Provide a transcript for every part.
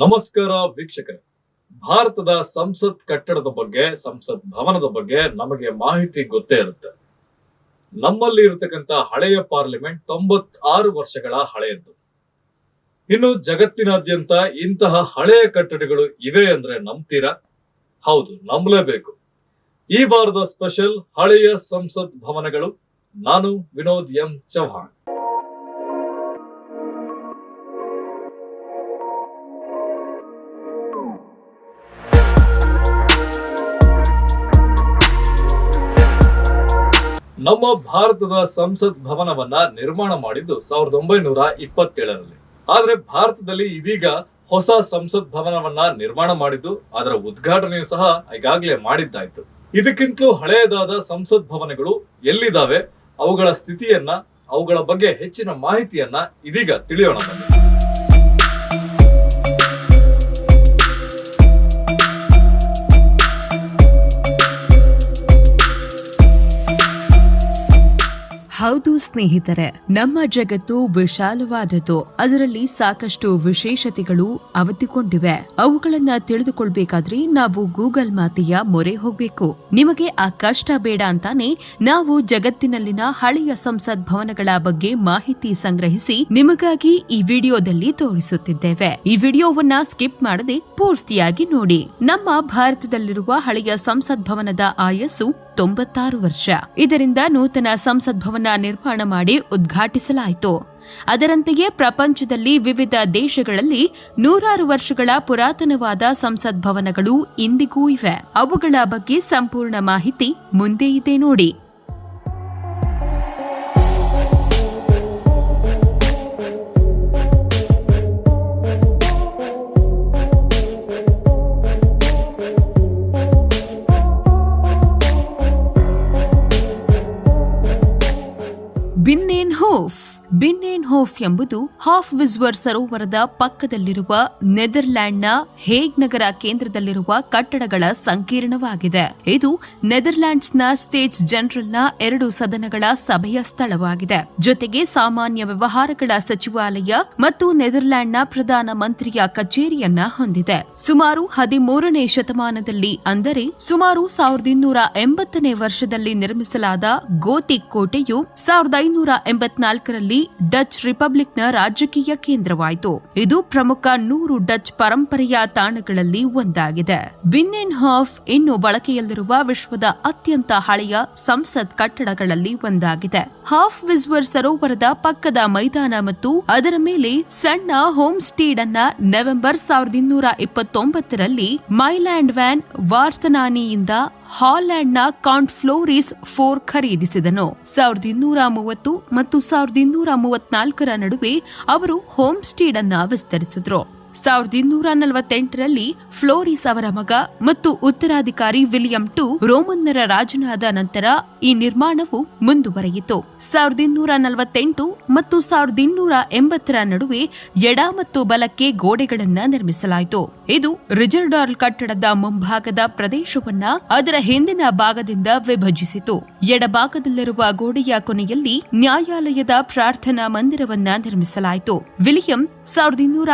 ನಮಸ್ಕಾರ ವೀಕ್ಷಕರೇ. ಭಾರತದ ಸಂಸತ್ ಕಟ್ಟಡದ ಬಗ್ಗೆ, ಸಂಸತ್ ಭವನದ ಬಗ್ಗೆ ನಮಗೆ ಮಾಹಿತಿ ಗೊತ್ತೇ ಇರುತ್ತೆ. ನಮ್ಮಲ್ಲಿ ಇರತಕ್ಕಂತ ಹಳೆಯ ಪಾರ್ಲಿಮೆಂಟ್ ತೊಂಬತ್ತಾರು ವರ್ಷಗಳ ಹಳೆಯದ್ದು. ಇನ್ನು ಜಗತ್ತಿನಾದ್ಯಂತ ಇಂತಹ ಹಳೆಯ ಕಟ್ಟಡಗಳು ಇವೆ ಅಂದ್ರೆ ನಂಬ್ತೀರಾ? ಹೌದು, ನಂಬಲೇಬೇಕು. ಈ ವಾರದ ಸ್ಪೆಷಲ್ ಹಳೆಯ ಸಂಸತ್ ಭವನಗಳು, ನಾನು ವಿನೋದ್ ಎಂ ಚೌಹಾಣ್ ನಮ್ಮ ಭಾರತದ ಸಂಸತ್ ಭವನವನ್ನ ನಿರ್ಮಾಣ ಮಾಡಿದ್ದು ಸಾವಿರದ ಒಂಬೈನೂರ ಇಪ್ಪತ್ತೇಳರಲ್ಲಿ. ಆದ್ರೆ ಭಾರತದಲ್ಲಿ ಇದೀಗ ಹೊಸ ಸಂಸತ್ ಭವನವನ್ನ ನಿರ್ಮಾಣ ಮಾಡಿದ್ದು, ಅದರ ಉದ್ಘಾಟನೆಯು ಸಹ ಈಗಾಗಲೇ ಮಾಡಿದ್ದಾಯ್ತು. ಇದಕ್ಕಿಂತಲೂ ಹಳೆಯದಾದ ಸಂಸತ್ ಭವನಗಳು ಎಲ್ಲಿದ್ದಾವೆ ಅವುಗಳ ಸ್ಥಿತಿಯನ್ನ, ಅವುಗಳ ಬಗ್ಗೆ ಹೆಚ್ಚಿನ ಮಾಹಿತಿಯನ್ನ ಇದೀಗ ತಿಳಿಯೋಣ ಹೌದು ಸ್ನೇಹಿತರೆ, ನಮ್ಮ ಜಗತ್ತು ವಿಶಾಲವಾದದ್ದು. ಅದರಲ್ಲಿ ಸಾಕಷ್ಟು ವಿಶೇಷತೆಗಳು ಅವತಿಕೊಂಡಿವೆ ಅವುಗಳನ್ನ ತಿಳಿದುಕೊಳ್ಬೇಕಾದ್ರೆ ನಾವು ಗೂಗಲ್ ಮಾತೆಯ ಮೊರೆ ಹೋಗ್ಬೇಕು. ನಿಮಗೆ ಆ ಕಷ್ಟ ಬೇಡ ಅಂತಾನೆ ನಾವು ಜಗತ್ತಿನಲ್ಲಿನ ಹಳೆಯ ಸಂಸತ್ ಭವನಗಳ ಬಗ್ಗೆ ಮಾಹಿತಿ ಸಂಗ್ರಹಿಸಿ ನಿಮಗಾಗಿ ಈ ವಿಡಿಯೋದಲ್ಲಿ ತೋರಿಸುತ್ತಿದ್ದೇವೆ. ಈ ವಿಡಿಯೋವನ್ನ ಸ್ಕಿಪ್ ಮಾಡದೆ ಪೂರ್ತಿಯಾಗಿ ನೋಡಿ. ನಮ್ಮ ಭಾರತದಲ್ಲಿರುವ ಹಳೆಯ ಸಂಸತ್ ಭವನದ ಆಯಸ್ಸು ತೊಂಬತ್ತಾರು ವರ್ಷ. ಇದರಿಂದ ನೂತನ ಸಂಸತ್ ಭವನ ನಿರ್ಮಾಣ ಮಾಡಿ ಉದ್ಘಾಟಿಸಲಾಯಿತು. ಅದರಂತೆಯೇ ಪ್ರಪಂಚದಲ್ಲಿ ವಿವಿಧ ದೇಶಗಳಲ್ಲಿ ನೂರಾರು ವರ್ಷಗಳ ಪುರಾತನವಾದ ಸಂಸತ್ ಭವನಗಳು ಇಂದಿಗೂ ಇವೆ. ಅವುಗಳ ಬಗ್ಗೆ ಸಂಪೂರ್ಣ ಮಾಹಿತಿ ಮುಂದೆ ಇದೆ ನೋಡಿ. ಬಿನ್ನೇನ್ ಹೋಫ್ ಬಿನ್ನೇನ್ ಹೋಫ್ ಎಂಬುದು ಹಾಫ್ ವಿಸ್ವರ್ ಸರೋವರದ ಪಕ್ಕದಲ್ಲಿರುವ ನೆದರ್ಲ್ಯಾಂಡ್ನ ಹೇಗ್ ನಗರ ಕೇಂದ್ರದಲ್ಲಿರುವ ಕಟ್ಟಡಗಳ ಸಂಕೀರ್ಣವಾಗಿದೆ. ಇದು ನೆದರ್ಲ್ಯಾಂಡ್ಸ್ನ ಸ್ಟೇಟ್ ಜನರಲ್ನ ಎರಡು ಸದನಗಳ ಸಭೆಯ ಸ್ಥಳವಾಗಿದೆ. ಜೊತೆಗೆ ಸಾಮಾನ್ಯ ವ್ಯವಹಾರಗಳ ಸಚಿವಾಲಯ ಮತ್ತು ನೆದರ್ಲ್ಯಾಂಡ್ನ ಪ್ರಧಾನ ಮಂತ್ರಿಯ ಕಚೇರಿಯನ್ನ ಹೊಂದಿದೆ. ಸುಮಾರು ಹದಿಮೂರನೇ ಶತಮಾನದಲ್ಲಿ ಅಂದರೆ ಸುಮಾರು ಸಾವಿರದ ಇನ್ನೂರ ಎಂಬತ್ತನೇ ವರ್ಷದಲ್ಲಿ ನಿರ್ಮಿಸಲಾದ ಗೋತಿಕ್ ಕೋಟೆಯು ಸಾವಿರದ ಐನೂರ ಎಂಬತ್ನಾಲ್ಕರಲ್ಲಿ ಡಚ್ ರಿಪಬ್ಲಿಕ್ನ ರಾಜಕೀಯ ಕೇಂದ್ರವಾಯಿತು. ಇದು ಪ್ರಮುಖ ನೂರು ಡಚ್ ಪರಂಪರೆಯ ತಾಣಗಳಲ್ಲಿ ಒಂದಾಗಿದೆ. ಬಿನ್ನೆನ್ ಹಾಫ್ ಇನ್ನು ಬಳಕೆಯಲ್ಲಿರುವ ವಿಶ್ವದ ಅತ್ಯಂತ ಹಳೆಯ ಸಂಸತ್ ಕಟ್ಟಡಗಳಲ್ಲಿ ಒಂದಾಗಿದೆ. ಹಾಫ್ ವಿಸ್ವರ್ ಸರೋವರದ ಪಕ್ಕದ ಮೈದಾನ ಮತ್ತು ಅದರ ಮೇಲೆ ಸಣ್ಣ ಹೋಮ್ ಸ್ಟೀಡ್ ಅನ್ನ ನವೆಂಬರ್ ಸಾವಿರದ ಇನ್ನೂರ ಇಪ್ಪತ್ತೊಂಬತ್ತರಲ್ಲಿ ಮೈಲ್ಯಾಂಡ್ ವ್ಯಾನ್ ವಾರ್ಸನಾನಿಯಿಂದ ಹಾಲ್ಯಾಂಡ್ನ ಕಾಂಟ್ ಫ್ಲೋರಿಸ್ ಫೋರ್ ಖರೀದಿಸಿದನು. ಸಾವಿರದ ಇನ್ನೂರ ಮೂವತ್ತು ಮತ್ತು ಸಾವಿರದ ಇನ್ನೂರ ಮೂವತ್ನಾಲ್ಕರ ನಡುವೆ ಅವರು ಹೋಮ್ ಸ್ಟೀಡ್ ಅನ್ನ ವಿಸ್ತರಿಸಿದ್ರು. ಸಾವಿರದ ಇನ್ನೂರ ನಲವತ್ತೆಂಟರಲ್ಲಿ ಫ್ಲೋರಿಸ್ ಅವರ ಮಗ ಮತ್ತು ಉತ್ತರಾಧಿಕಾರಿ ವಿಲಿಯಂ ಟು ರೋಮನ್ನರ ರಾಜನಾದ ನಂತರ ಈ ನಿರ್ಮಾಣವು ಮುಂದುವರೆಯಿತು. ಸಾವಿರದ ಇನ್ನೂರ ನಲವತ್ತೆಂಟು ಮತ್ತು ಸಾವಿರದ ಇನ್ನೂರ ಎಂಬತ್ತರ ನಡುವೆ ಎಡ ಮತ್ತು ಬಲಕ್ಕೆ ಗೋಡೆಗಳನ್ನ ನಿರ್ಮಿಸಲಾಯಿತು. ಇದು ರಿಜರ್ಡಾರ್ಲ್ ಕಟ್ಟಡದ ಮುಂಭಾಗದ ಪ್ರದೇಶವನ್ನ ಅದರ ಹಿಂದಿನ ಭಾಗದಿಂದ ವಿಭಜಿಸಿತು. ಎಡಭಾಗದಲ್ಲಿರುವ ಗೋಡೆಯ ಕೊನೆಯಲ್ಲಿ ನ್ಯಾಯಾಲಯದ ಪ್ರಾರ್ಥನಾ ಮಂದಿರವನ್ನ ನಿರ್ಮಿಸಲಾಯಿತು. ವಿಲಿಯಂ ಸಾವಿರದ ಇನ್ನೂರ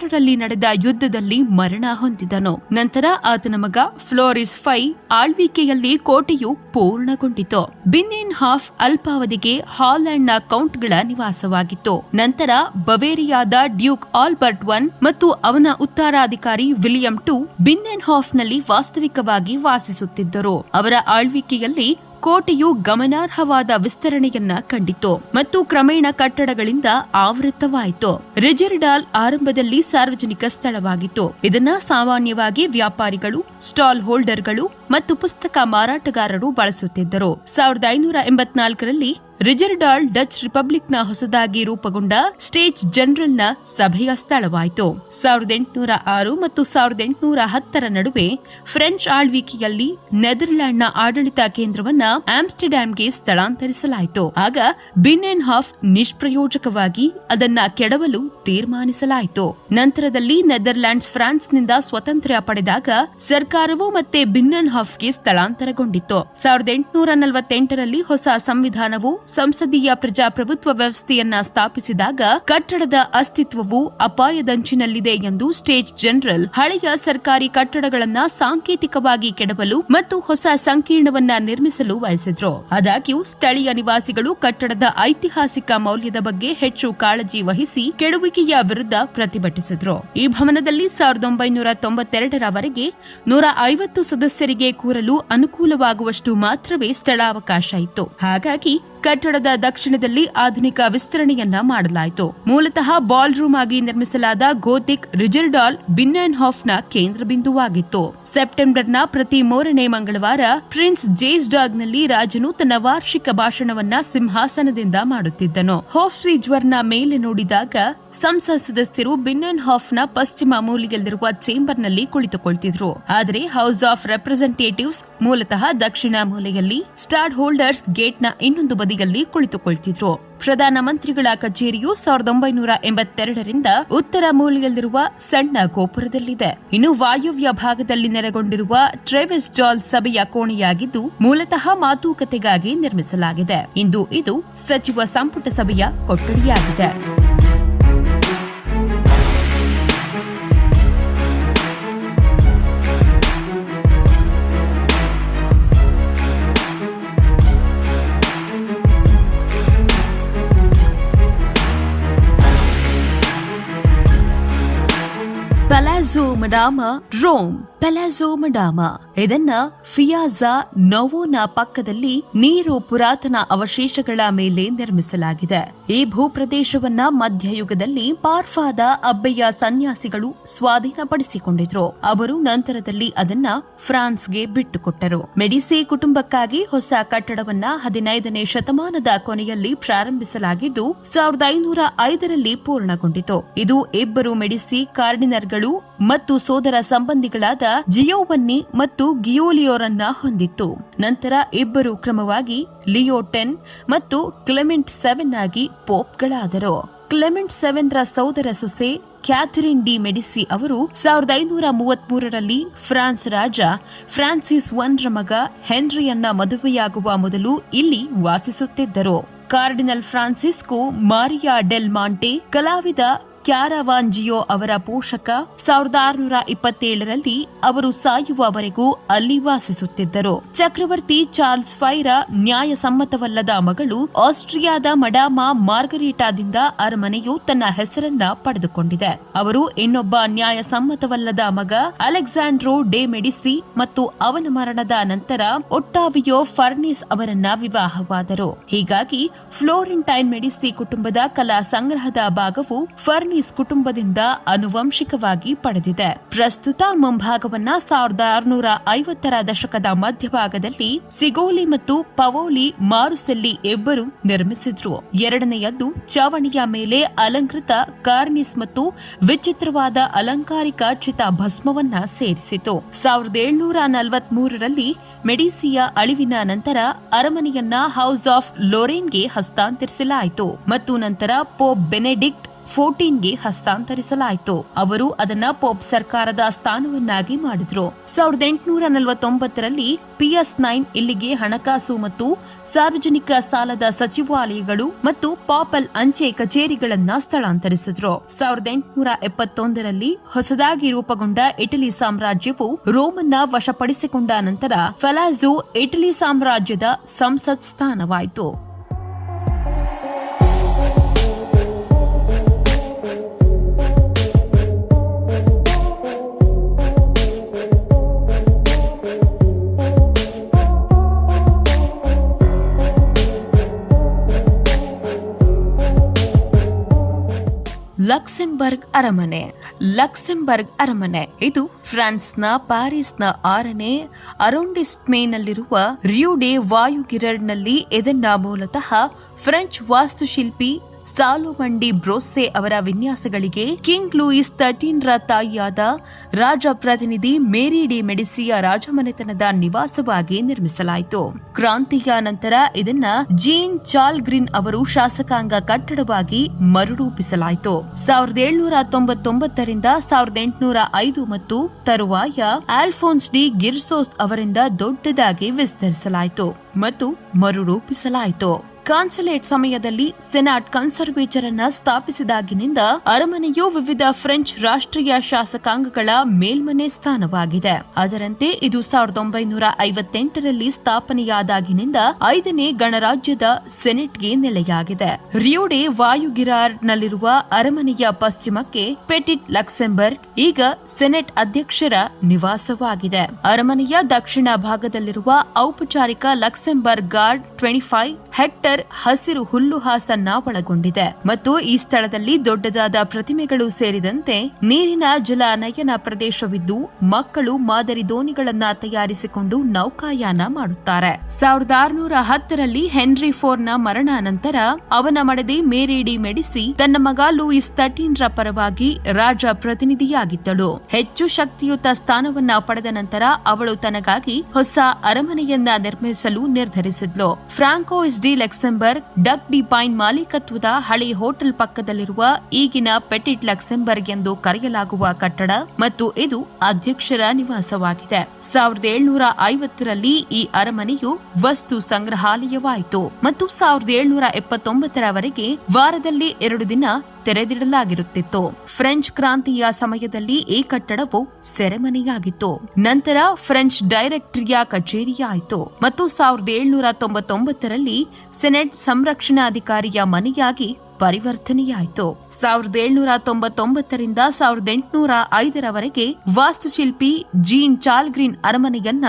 ಐವತ್ತಾರರಲ್ಲಿ ನಡೆದ ಯುದ್ಧದಲ್ಲಿ ಮರಣ ಹೊಂದಿದನು. ನಂತರ ಆತನ ಮಗ ಫ್ಲೋರಿಸ್ ಫೈ ಆಳ್ವಿಕೆಯಲ್ಲಿ ಕೋಟೆಯು ಪೂರ್ಣಗೊಂಡಿತು. ಬಿನ್ನಿನ್ ಹಾಫ್ ಅಲ್ಪಾವಧಿಗೆ ಹಾಲೆಂಡ್ನ ಕೌಂಟ್ಗಳ ನಿವಾಸವಾಗಿತ್ತು. ನಂತರ ಬವೇರಿಯಾದ ಡ್ಯೂಕ್ ಆಲ್ಬರ್ಟ್ ಒನ್ ಮತ್ತು ಅವನ ಉತ್ತರಾಧಿಕಾರಿ ವಿಲಿಯಂ ಟು ಬಿನ್ನೆನ್ ಹಾಫ್ನಲ್ಲಿ ವಾಸ್ತವಿಕವಾಗಿ ವಾಸಿಸುತ್ತಿದ್ದರು. ಅವರ ಆಳ್ವಿಕೆಯಲ್ಲಿ ಕೋಟೆಯು ಗಮನಾರ್ಹವಾದ ವಿಸ್ತರಣೆಯನ್ನ ಕಂಡಿತು ಮತ್ತು ಕ್ರಮೇಣ ಕಟ್ಟಡಗಳಿಂದ ಆವೃತವಾಯಿತು ರಿಜರ್ಡಾಲ್ ಆರಂಭದಲ್ಲಿ ಸಾರ್ವಜನಿಕ ಸ್ಥಳವಾಗಿತ್ತು. ಇದನ್ನ ಸಾಮಾನ್ಯವಾಗಿ ವ್ಯಾಪಾರಿಗಳು, ಸ್ಟಾಲ್ ಹೋಲ್ಡರ್ಗಳು ಮತ್ತು ಪುಸ್ತಕ ಮಾರಾಟಗಾರರು ಬಳಸುತ್ತಿದ್ದರು. ಸಾವಿರದ ಐನೂರ ಎಂಬತ್ನಾಲ್ಕರಲ್ಲಿ ರಿಜರ್ಡಾಲ್ ಡಚ್ ರಿಪಬ್ಲಿಕ್ನ ಹೊಸದಾಗಿ ರೂಪುಗೊಂಡ ಸ್ಟೇಟ್ ಜನರಲ್ನ ಸಭೆಯ ಸ್ಥಳವಾಯಿತು. ಸಾವಿರದ ಎಂಟುನೂರ ಆರು ಮತ್ತು ಸಾವಿರದ ಎಂಟುನೂರ ಹತ್ತರ ನಡುವೆ ಫ್ರೆಂಚ್ ಆಳ್ವಿಕೆಯಲ್ಲಿ ನೆದರ್ಲ್ಯಾಂಡ್ನ ಆಡಳಿತ ಕೇಂದ್ರವನ್ನ ಆಮ್ಸ್ಟರ್ಡ್ಯಾಮ್ಗೆ ಸ್ಥಳಾಂತರಿಸಲಾಯಿತು. ಆಗ ಬಿನೆನ್ ಹಾಫ್ ನಿಷ್ಪ್ರಯೋಜಕವಾಗಿ ಅದನ್ನ ಕೆಡವಲು ತೀರ್ಮಾನಿಸಲಾಯಿತು. ನಂತರದಲ್ಲಿ ನೆದರ್ಲ್ಯಾಂಡ್ಸ್ ಫ್ರಾನ್ಸ್ನಿಂದ ಸ್ವಾತಂತ್ರ್ಯ ಪಡೆದಾಗ ಸರ್ಕಾರವು ಮತ್ತೆ ಬಿನ್ನನ್ ಹಾಫ್ಗೆ ಸ್ಥಳಾಂತರಗೊಂಡಿತ್ತು. ಸಾವಿರದ ಎಂಟುನೂರ ನಲವತ್ತೆಂಟರಲ್ಲಿ ಹೊಸ ಸಂವಿಧಾನವು ಸಂಸದೀಯ ಪ್ರಜಾಪ್ರಭುತ್ವ ವ್ಯವಸ್ಥೆಯನ್ನ ಸ್ಥಾಪಿಸಿದಾಗ ಕಟ್ಟಡದ ಅಸ್ತಿತ್ವವು ಅಪಾಯದಂಚಿನಲ್ಲಿದೆ ಎಂದು ಸ್ಟೇಟ್ ಜನರಲ್ ಹಳೆಯ ಸರ್ಕಾರಿ ಕಟ್ಟಡಗಳನ್ನ ಸಾಂಕೇತಿಕವಾಗಿ ಕೆಡವಲು ಮತ್ತು ಹೊಸ ಸಂಕೀರ್ಣವನ್ನ ನಿರ್ಮಿಸಲು ಬಯಸಿದ್ರು. ಆದಾಗ್ಯೂ ಸ್ಥಳೀಯ ನಿವಾಸಿಗಳು ಕಟ್ಟಡದ ಐತಿಹಾಸಿಕ ಮೌಲ್ಯದ ಬಗ್ಗೆ ಹೆಚ್ಚು ಕಾಳಜಿ ವಹಿಸಿ ಕೆಡುವಿಕೆಯ ವಿರುದ್ಧ ಪ್ರತಿಭಟಿಸಿದ್ರು. ಈ ಭವನದಲ್ಲಿ ಸಾವಿರದ ಒಂಬೈನೂರ ತೊಂಬತ್ತೆರಡರವರೆಗೆ ನೂರ ಐವತ್ತು ಸದಸ್ಯರಿಗೆ ಕೂರಲು ಅನುಕೂಲವಾಗುವಷ್ಟು ಮಾತ್ರವೇ ಸ್ಥಳಾವಕಾಶ ಇತ್ತು. ಹಾಗಾಗಿ ಕಟ್ಟಡದ ದಕ್ಷಿಣದಲ್ಲಿ ಆಧುನಿಕ ವಿಸ್ತರಣೆಯನ್ನ ಮಾಡಲಾಯಿತು. ಮೂಲತಃ ಬಾಲ್ ರೂಮ್ ಆಗಿ ನಿರ್ಮಿಸಲಾದ ಗೋತಿಕ್ ರಿಜರ್ಡಾಲ್ ಬಿನ್ನನ್ನ ಕೇಂದ್ರ ಬಿಂದುವಾಗಿತ್ತು. ಸೆಪ್ಟೆಂಬರ್ನ ಪ್ರತಿ ಮೂರನೇ ಮಂಗಳವಾರ ಪ್ರಿನ್ಸ್ ಜೇಸ್ ಡಾಗ್ನಲ್ಲಿ ರಾಜನು ತನ್ನ ವಾರ್ಷಿಕ ಭಾಷಣವನ್ನ ಸಿಂಹಾಸನದಿಂದ ಮಾಡುತ್ತಿದ್ದನು. ಹಾಫ್ ಸೀಜ್ವರ್ನ ಮೇಲೆ ನೋಡಿದಾಗ ಸಂಸತ್ ಸದಸ್ಯರು ಹಾಫ್ನ ಪಶ್ಚಿಮ ಮೂಲೆಯಲ್ಲಿರುವ ಚೇಂಬರ್ನಲ್ಲಿ ಕುಳಿತುಕೊಳ್ತಿದ್ರು. ಆದರೆ ಹೌಸ್ ಆಫ್ ರೆಪ್ರೆಸೆಂಟೇಟಿವ್ಸ್ ಮೂಲತಃ ದಕ್ಷಿಣ ಮೂಲೆಯಲ್ಲಿ ಸ್ಟಾರ್ ಹೋಲ್ಡರ್ಸ್ ಗೇಟ್ನ ಇನ್ನೊಂದು ಬದಿಯಲ್ಲಿ ಕುಳಿತುಕೊಳ್ತಿದ್ರು. ಪ್ರಧಾನಮಂತ್ರಿಗಳ ಕಚೇರಿಯು ಸಾವಿರದ ಒಂಬೈನೂರ ಎಂಬತ್ತೆರಡರಿಂದ ಉತ್ತರ ಮೂಲೆಯಲ್ಲಿರುವ ಸಣ್ಣ ಗೋಪುರದಲ್ಲಿದೆ. ಇನ್ನು ವಾಯುವ್ಯ ಭಾಗದಲ್ಲಿ ನೆಲೆಗೊಂಡಿರುವ ಟ್ರೆವಿಸ್ ಜಾಲ್ ಸಭೆಯ ಕೋಣೆಯಾಗಿದ್ದು ಮೂಲತಃ ಮಾತುಕತೆಗಾಗಿ ನಿರ್ಮಿಸಲಾಗಿದೆ. ಇಂದು ಇದು ಸಚಿವ ಸಂಪುಟ ಸಭೆಯ ಕೊಠಡಿಯಾಗಿದೆ. ಮಡಾಮ, ರೋಮ್, ಪೆಲಾಜೋ ಮಡಾಮ. ಇದನ್ನ ಫಿಯಾಜಾ ನೋವೋನ ಪಕ್ಕದಲ್ಲಿ ನೀರು ಪುರಾತನ ಅವಶೇಷಗಳ ಮೇಲೆ ನಿರ್ಮಿಸಲಾಗಿದೆ. ಈ ಭೂಪ್ರದೇಶವನ್ನ ಮಧ್ಯಯುಗದಲ್ಲಿ ಪಾರ್ಫಾದ ಅಬ್ಬೆಯ ಸನ್ಯಾಸಿಗಳು ಸ್ವಾಧೀನಪಡಿಸಿಕೊಂಡಿದ್ರು. ಅವರು ನಂತರದಲ್ಲಿ ಅದನ್ನ ಫ್ರಾನ್ಸ್ಗೆ ಬಿಟ್ಟುಕೊಟ್ಟರು. ಮೆಡಿಸಿ ಕುಟುಂಬಕ್ಕಾಗಿ ಹೊಸ ಕಟ್ಟಡವನ್ನ ಹದಿನೈದನೇ ಶತಮಾನದ ಕೊನೆಯಲ್ಲಿ ಪ್ರಾರಂಭಿಸಲಾಗಿದ್ದು, ಸಾವಿರದ ಐನೂರ ಐದರಲ್ಲಿ ಪೂರ್ಣಗೊಂಡಿತು. ಇದು ಇಬ್ಬರು ಮೆಡಿಸಿ ಕಾರ್ಡಿನರ್ಗಳು ಮತ್ತು ಸೋದರ ಸಂಬಂಧಿಗಳಾದ ಜಿಯೋವನ್ನಿ ಮತ್ತು ಗಿಯೋಲಿಯೋರನ್ನ ಹೊಂದಿತ್ತು. ನಂತರ ಇಬ್ಬರು ಕ್ರಮವಾಗಿ ಲಿಯೋ ಟೆನ್ ಮತ್ತು ಕ್ಲೆಮೆಂಟ್ ಸೆವೆನ್ ಆಗಿ ಪೋಪ್ಗಳಾದರು. ಕ್ಲೆಮೆಂಟ್ ಸೆವೆನ್ ರ ಸೋದರ ಸೊಸೆ ಕ್ಯಾಥರಿನ್ ಡಿ ಮೆಡಿಸಿ ಅವರು ಸಾವಿರದ ಐನೂರ ಮೂವತ್ಮೂರರಲ್ಲಿ ಫ್ರಾನ್ಸ್ ರಾಜ ಫ್ರಾನ್ಸಿಸ್ ಒನ್ ರ ಮಗ ಹೆನ್ರಿಯನ್ನ ಮದುವೆಯಾಗುವ ಮೊದಲು ಇಲ್ಲಿ ವಾಸಿಸುತ್ತಿದ್ದರು. Cardinal Francesco Maria del Monte ಕಲಾವಿದ ಕ್ಯಾರವಾಂಜಿಯೋ ಅವರ ಪೋಷಕ ಸಾವಿರದ ಆರುನೂರ ಇಪ್ಪತ್ತೇಳರಲ್ಲಿ ಅವರು ಸಾಯುವವರೆಗೂ ಅಲ್ಲಿ ವಾಸಿಸುತ್ತಿದ್ದರು. ಚಕ್ರವರ್ತಿ ಚಾರ್ಲ್ಸ್ ಫೈರ ನ್ಯಾಯಸಮ್ಮತವಲ್ಲದ ಮಗಳು ಆಸ್ಟ್ರಿಯಾದ ಮಡಾಮ ಮಾರ್ಗರೀಟಾದಿಂದ ಅರಮನೆಯು ತನ್ನ ಹೆಸರನ್ನ ಪಡೆದುಕೊಂಡಿದೆ. ಅವರು ಇನ್ನೊಬ್ಬ ನ್ಯಾಯಸಮ್ಮತವಲ್ಲದ ಮಗ ಅಲೆಕ್ಸಾಂಡ್ರೋ ಡೆ ಮೆಡಿಸಿ ಮತ್ತು ಅವನ ಮರಣದ ನಂತರ ಒಟ್ಟಾವಿಯೋ ಫರ್ನಿಸ್ ಅವರನ್ನ ವಿವಾಹವಾದರು. ಹೀಗಾಗಿ ಫ್ಲೋರೆಂಟೈನ್ ಮೆಡಿಸಿ ಕುಟುಂಬದ ಕಲಾ ಸಂಗ್ರಹದ ಭಾಗವು ಫರ್ನಿಸ್ ಕುಟುಂಬದಿಂದ ಅನುವಂಶಿಕವಾಗಿ ಪಡೆದಿದೆ. ಪ್ರಸ್ತುತ ಮುಂಭಾಗವನ್ನ ಸಾವಿರದ ಆರುನೂರ ಐವತ್ತರ ದಶಕದ ಮಧ್ಯಭಾಗದಲ್ಲಿ ಸಿಗೋಲಿ ಮತ್ತು ಪವೋಲಿ ಮಾರುಸೆಲ್ಲಿ ಇಬ್ಬರು ನಿರ್ಮಿಸಿದ್ರು. ಎರಡನೆಯದ್ದು ಚಾವಣಿಯ ಮೇಲೆ ಅಲಂಕೃತ ಕಾರ್ನಿಸ್ ಮತ್ತು ವಿಚಿತ್ರವಾದ ಅಲಂಕಾರಿಕ ಚಿತಾಭಸ್ಮವನ್ನ ಸೇರಿಸಿತು. ಸಾವಿರದ ಏಳುನೂರ ನಲವತ್ಮೂರರಲ್ಲಿ ಮೆಡಿಸಿಯ ಅಳಿವಿನ ನಂತರ ಅರಮನೆಯನ್ನ ಹೌಸ್ ಆಫ್ ಲೋರೇನ್ಗೆ ಹಸ್ತಾಂತರಿಸಲಾಯಿತು ಮತ್ತು ನಂತರ ಪೋಪ್ ಬೆನೆಡಿಕ್ಟ್ ಫೋರ್ಟೀನ್ಗೆ ಹಸ್ತಾಂತರಿಸಲಾಯಿತು. ಅವರು ಅದನ್ನ ಪೋಪ್ ಸರ್ಕಾರದ ಸ್ಥಾನವನ್ನಾಗಿ ಮಾಡಿದ್ರು. ಸಾವಿರದ ಎಂಟುನೂರ ನಲವತ್ತೊಂಬತ್ತರಲ್ಲಿ ಪಿಎಸ್ ನೈನ್ ಇಲ್ಲಿಗೆ ಹಣಕಾಸು ಮತ್ತು ಸಾರ್ವಜನಿಕ ಸಾಲದ ಸಚಿವಾಲಯಗಳು ಮತ್ತು ಪಾಪಲ್ ಅಂಚೆ ಕಚೇರಿಗಳನ್ನ ಸ್ಥಳಾಂತರಿಸಿದ್ರು. ಸಾವಿರದ ಎಂಟುನೂರ ಎಪ್ಪತ್ತೊಂದರಲ್ಲಿ ಹೊಸದಾಗಿ ರೂಪುಗೊಂಡ ಇಟಲಿ ಸಾಮ್ರಾಜ್ಯವು ರೋಮನ್ನ ವಶಪಡಿಸಿಕೊಂಡ ನಂತರ ಫಲಾಜೋ ಇಟಲಿ ಸಾಮ್ರಾಜ್ಯದ ಸಂಸತ್ ಸ್ಥಾನವಾಯಿತು. ಲಕ್ಸೆಂಬರ್ಗ್ ಅರಮನೆ ಲಕ್ಸೆಂಬರ್ಗ್ ಅರಮನೆ. ಇದು ಫ್ರಾನ್ಸ್ನ ಪ್ಯಾರಿಸ್ನ ಆರನೇ ಅರೌಂಡಿಸ್ಟ್ಮೇನಲ್ಲಿರುವ ರಿಯೂಡೆ ವಾಯುಗಿರಡ್ನಲ್ಲಿ ಇದನ್ನ ಮೂಲತಃ ಫ್ರೆಂಚ್ ವಾಸ್ತುಶಿಲ್ಪಿ ಸಾಲೋಮಂಡಿ ಬ್ರೋಸ್ಸೆ ಅವರ ವಿನ್ಯಾಸಗಳಿಗೆ ಕಿಂಗ್ ಲೂಯಿಸ್ ತರ್ಟೀನ್ ರ ತಾಯಿಯಾದ ರಾಜ ಪ್ರತಿನಿಧಿ ಮೇರಿ ಡಿ ಮೆಡಿಸಿಯ ರಾಜಮನೆತನದ ನಿವಾಸವಾಗಿ ನಿರ್ಮಿಸಲಾಯಿತು. ಕ್ರಾಂತಿಯ ನಂತರ ಇದನ್ನ ಜೀನ್ ಚಾಲ್ಗ್ರಿನ್ ಅವರು ಶಾಸಕಾಂಗ ಕಟ್ಟಡವಾಗಿ ಮರುರೂಪಿಸಲಾಯಿತು. ಸಾವಿರದ ಏಳುನೂರ ತೊಂಬತ್ತೊಂಬತ್ತರಿಂದ ಸಾವಿರದ ಎಂಟುನೂರ ಐದು ಮತ್ತು ತರುವಾಯ ಆಲ್ಫೋನ್ಸ್ ಡಿ ಗಿರ್ಸೋಸ್ ಅವರಿಂದ ದೊಡ್ಡದಾಗಿ ವಿಸ್ತರಿಸಲಾಯಿತು ಮತ್ತು ಮರುರೂಪಿಸಲಾಯಿತು. ಕಾನ್ಸುಲೇಟ್ ಸಮಯದಲ್ಲಿ ಸೆನಾಟ್ ಕನ್ಸರ್ವೇಚರ್ ಅನ್ನ ಸ್ಥಾಪಿಸಿದಾಗಿನಿಂದ ಅರಮನೆಯು ವಿವಿಧ ಫ್ರೆಂಚ್ ರಾಷ್ಟ್ರೀಯ ಶಾಸಕಾಂಗಗಳ ಮೇಲ್ಮನೆ ಸ್ಥಾನವಾಗಿದೆ. ಅದರಂತೆ ಇದು ಸಾವಿರದ ಒಂಬೈನೂರ ಐವತ್ತೆಂಟರಲ್ಲಿ ಸ್ಥಾಪನೆಯಾದಾಗಿನಿಂದ ಐದನೇ ಗಣರಾಜ್ಯದ ಸೆನೆಟ್ಗೆ ನೆಲೆಯಾಗಿದೆ. ರಿಯೋಡೆ ವಾಯುಗಿರಾರ್ನಲ್ಲಿರುವ ಅರಮನೆಯ ಪಶ್ಚಿಮಕ್ಕೆ ಪೆಟಿಟ್ ಲಕ್ಸೆಂಬರ್ಗ್ ಈಗ ಸೆನೆಟ್ ಅಧ್ಯಕ್ಷರ ನಿವಾಸವಾಗಿದೆ. ಅರಮನೆಯ ದಕ್ಷಿಣ ಭಾಗದಲ್ಲಿರುವ ಔಪಚಾರಿಕ Luxembourg garden twenty five hectare ಹಸಿರು ಹುಲ್ಲುಹಾಸನ್ನ ಒಳಗೊಂಡಿದೆ ಮತ್ತು ಈ ಸ್ಥಳದಲ್ಲಿ ದೊಡ್ಡದಾದ ಪ್ರತಿಮೆಗಳು ಸೇರಿದಂತೆ ನೀರಿನ ಜಲನಯನ ಪ್ರದೇಶವಿದ್ದು ಮಕ್ಕಳು ಮಾದರಿ ದೋಣಿಗಳನ್ನ ತಯಾರಿಸಿಕೊಂಡು ನೌಕಾಯಾನ ಮಾಡುತ್ತಾರೆ. ಸಾವಿರದ ಆರುನೂರ ಹತ್ತರಲ್ಲಿ ಹೆನ್ರಿ ಫೋರ್ನ ಮರಣ ನಂತರ ಅವನ ಮಡದಿ ಮೇರಿಡಿ ಮೆಡಿಸಿ ತನ್ನ ಮಗ ಲೂಯಿಸ್ ರ ಪರವಾಗಿ ರಾಜ ಪ್ರತಿನಿಧಿಯಾಗಿದ್ದಳು. ಹೆಚ್ಚು ಶಕ್ತಿಯುತ ಸ್ಥಾನವನ್ನ ಪಡೆದ ನಂತರ ಅವಳು ತನಗಾಗಿ ಹೊಸ ಅರಮನೆಯನ್ನ ನಿರ್ಮಿಸಲು ನಿರ್ಧರಿಸಿದ್ಲು. François de Luxembourg, duc de Piney ಮಾಲೀಕತ್ವದ ಹಳೆ ಹೋಟೆಲ್ ಪಕ್ಕದಲ್ಲಿರುವ ಈಗಿನ ಪೆಟಿಟ್ ಲಕ್ಸೆಂಬರ್ಗ್ ಎಂದು ಕರೆಯಲಾಗುವ ಕಟ್ಟಡ ಮತ್ತು ಇದು ಅಧ್ಯಕ್ಷರ ನಿವಾಸವಾಗಿದೆ. ಸಾವಿರದ ಏಳುನೂರ ಐವತ್ತರಲ್ಲಿ ಈ ಅರಮನೆಯು ವಸ್ತು ಸಂಗ್ರಹಾಲಯವಾಯಿತು ಮತ್ತು ಸಾವಿರದ ಏಳುನೂರ ಎಪ್ಪತ್ತೊಂಬತ್ತರವರೆಗೆ ವಾರದಲ್ಲಿ ಎರಡು ದಿನ ತೆರೆದಿಡಲಾಗಿರುತ್ತಿತ್ತು. ಫ್ರೆಂಚ್ ಕ್ರಾಂತಿಯ ಸಮಯದಲ್ಲಿ ಈ ಕಟ್ಟಡವು ಸೆರೆಮನೆಯಾಗಿತ್ತು. ನಂತರ ಫ್ರೆಂಚ್ ಡೈರೆಕ್ಟರಿಯ ಕಚೇರಿಯಾಯಿತು ಮತ್ತು ಸಾವಿರದ ಏಳುನೂರ ತೊಂಬತ್ತೊಂಬತ್ತರಲ್ಲಿ ಸೆನೆಟ್ ಸಂರಕ್ಷಣಾಧಿಕಾರಿಯ ಮನೆಯಾಗಿ ಪರಿವರ್ತನೆಯಾಯಿತು. ಸಾವಿರದ ಏಳ್ನೂರ ತೊಂಬತ್ತೊಂಬತ್ತರಿಂದ ಸಾವಿರದ ಎಂಟುನೂರ ಐದರವರೆಗೆ ವಾಸ್ತುಶಿಲ್ಪಿ ಜೀನ್ ಚಾಲ್ಗ್ರೀನ್ ಅರಮನೆಯನ್ನ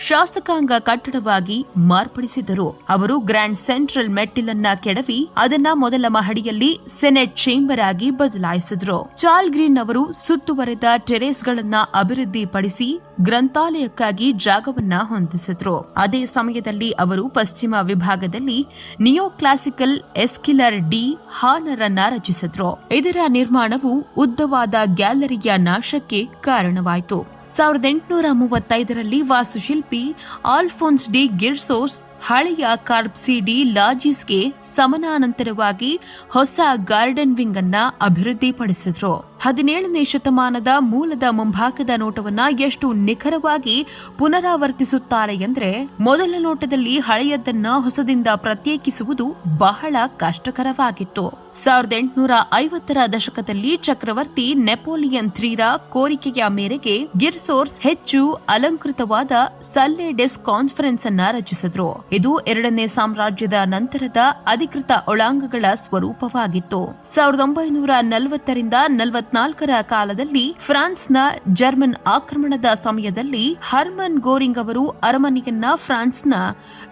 ಶಾಸಕಾಂಗ ಕಟ್ಟಡವಾಗಿ ಮಾರ್ಪಡಿಸಿದರು ಅವರು ಗ್ರ್ಯಾಂಡ್ ಸೆಂಟ್ರಲ್ ಮೆಟ್ಟಿಲನ್ನ ಕೆಡವಿ ಅದನ್ನ ಮೊದಲ ಮಹಡಿಯಲ್ಲಿ ಸೆನೆಟ್ ಚೇಂಬರ್ ಆಗಿ ಬದಲಾಯಿಸಿದ್ರು. ಚಾಲ್ಗ್ರೀನ್ ಅವರು ಸುತ್ತುವರೆದ ಟೆರೇಸ್ಗಳನ್ನ ಅಭಿವೃದ್ಧಿಪಡಿಸಿ ಗ್ರಂಥಾಲಯಕ್ಕಾಗಿ ಜಾಗವನ್ನ ಹೊಂದಿಸಿದ್ರು. ಅದೇ ಸಮಯದಲ್ಲಿ ಅವರು ಪಶ್ಚಿಮ ವಿಭಾಗದಲ್ಲಿ ನಿಯೋ ಕ್ಲಾಸಿಕಲ್ ಎಸ್ಕಿಲರ್ ಡಿ ಹಾನರನ್ನ ರಚಿಸಿದ್ರು. ಇದರ ನಿರ್ಮಾಣವು ಉದ್ದವಾದ ಗ್ಯಾಲರಿಯ ನಾಶಕ್ಕೆ ಕಾರಣವಾಯಿತು. ಸಾವಿರದ ಎಂಟುನೂರ ಮೂವತ್ತೈದರಲ್ಲಿ ವಾಸ್ತುಶಿಲ್ಪಿ ಆಲ್ಫೋನ್ಸ್ ಡಿ ಗಿರ್ಸೋಸ್ ಹಳೆಯ ಕಾರ್ಪ್ಸಿಡಿ ಲಾಜಿಸ್ಗೆ ಸಮನಾನಂತರವಾಗಿ ಹೊಸ ಗಾರ್ಡನ್ ವಿಂಗ್ ಅನ್ನ ಅಭಿವೃದ್ಧಿಪಡಿಸಿದ್ರು. ಹದಿನೇಳನೇ ಶತಮಾನದ ಮೂಲದ ಮುಂಭಾಗದ ನೋಟವನ್ನ ಎಷ್ಟು ನಿಖರವಾಗಿ ಪುನರಾವರ್ತಿಸುತ್ತಾರೆ ಎಂದರೆ ಮೊದಲ ನೋಟದಲ್ಲಿ ಹಳೆಯದನ್ನ ಹೊಸದಿಂದ ಪ್ರತ್ಯೇಕಿಸುವುದು ಬಹಳ ಕಷ್ಟಕರವಾಗಿತ್ತು. ಸಾವಿರದ ಎಂಟುನೂರ ಐವತ್ತರ ದಶಕದಲ್ಲಿ ಚಕ್ರವರ್ತಿ ನೆಪೋಲಿಯನ್ ಥ್ರೀರ ಕೋರಿಕೆಯ ಮೇರೆಗೆ ಗಿರ್ಸೋರ್ಸ್ ಹೆಚ್ಚು ಅಲಂಕೃತವಾದ ಸಲ್ಲೆ ಡೆಸ್ ಕಾನ್ಫರೆನ್ಸ್ ಅನ್ನ ರಚಿಸಿದ್ರು. ಇದು ಎರಡನೇ ಸಾಮ್ರಾಜ್ಯದ ನಂತರದ ಅಧಿಕೃತ ಒಳಾಂಗಗಳ ಸ್ವರೂಪವಾಗಿತ್ತು. ಸಾವಿರದ ಒಂಬೈನೂರ ನಲವತ್ತರಿಂದ ನಲವತ್ನಾಲ್ಕರ ಕಾಲದಲ್ಲಿ ಫ್ರಾನ್ಸ್ನ ಜರ್ಮನ್ ಆಕ್ರಮಣದ ಸಮಯದಲ್ಲಿ ಹರ್ಮನ್ ಗೋರಿಂಗ್ ಅವರು ಅರಮನೆಯನ್ನ ಫ್ರಾನ್ಸ್ನ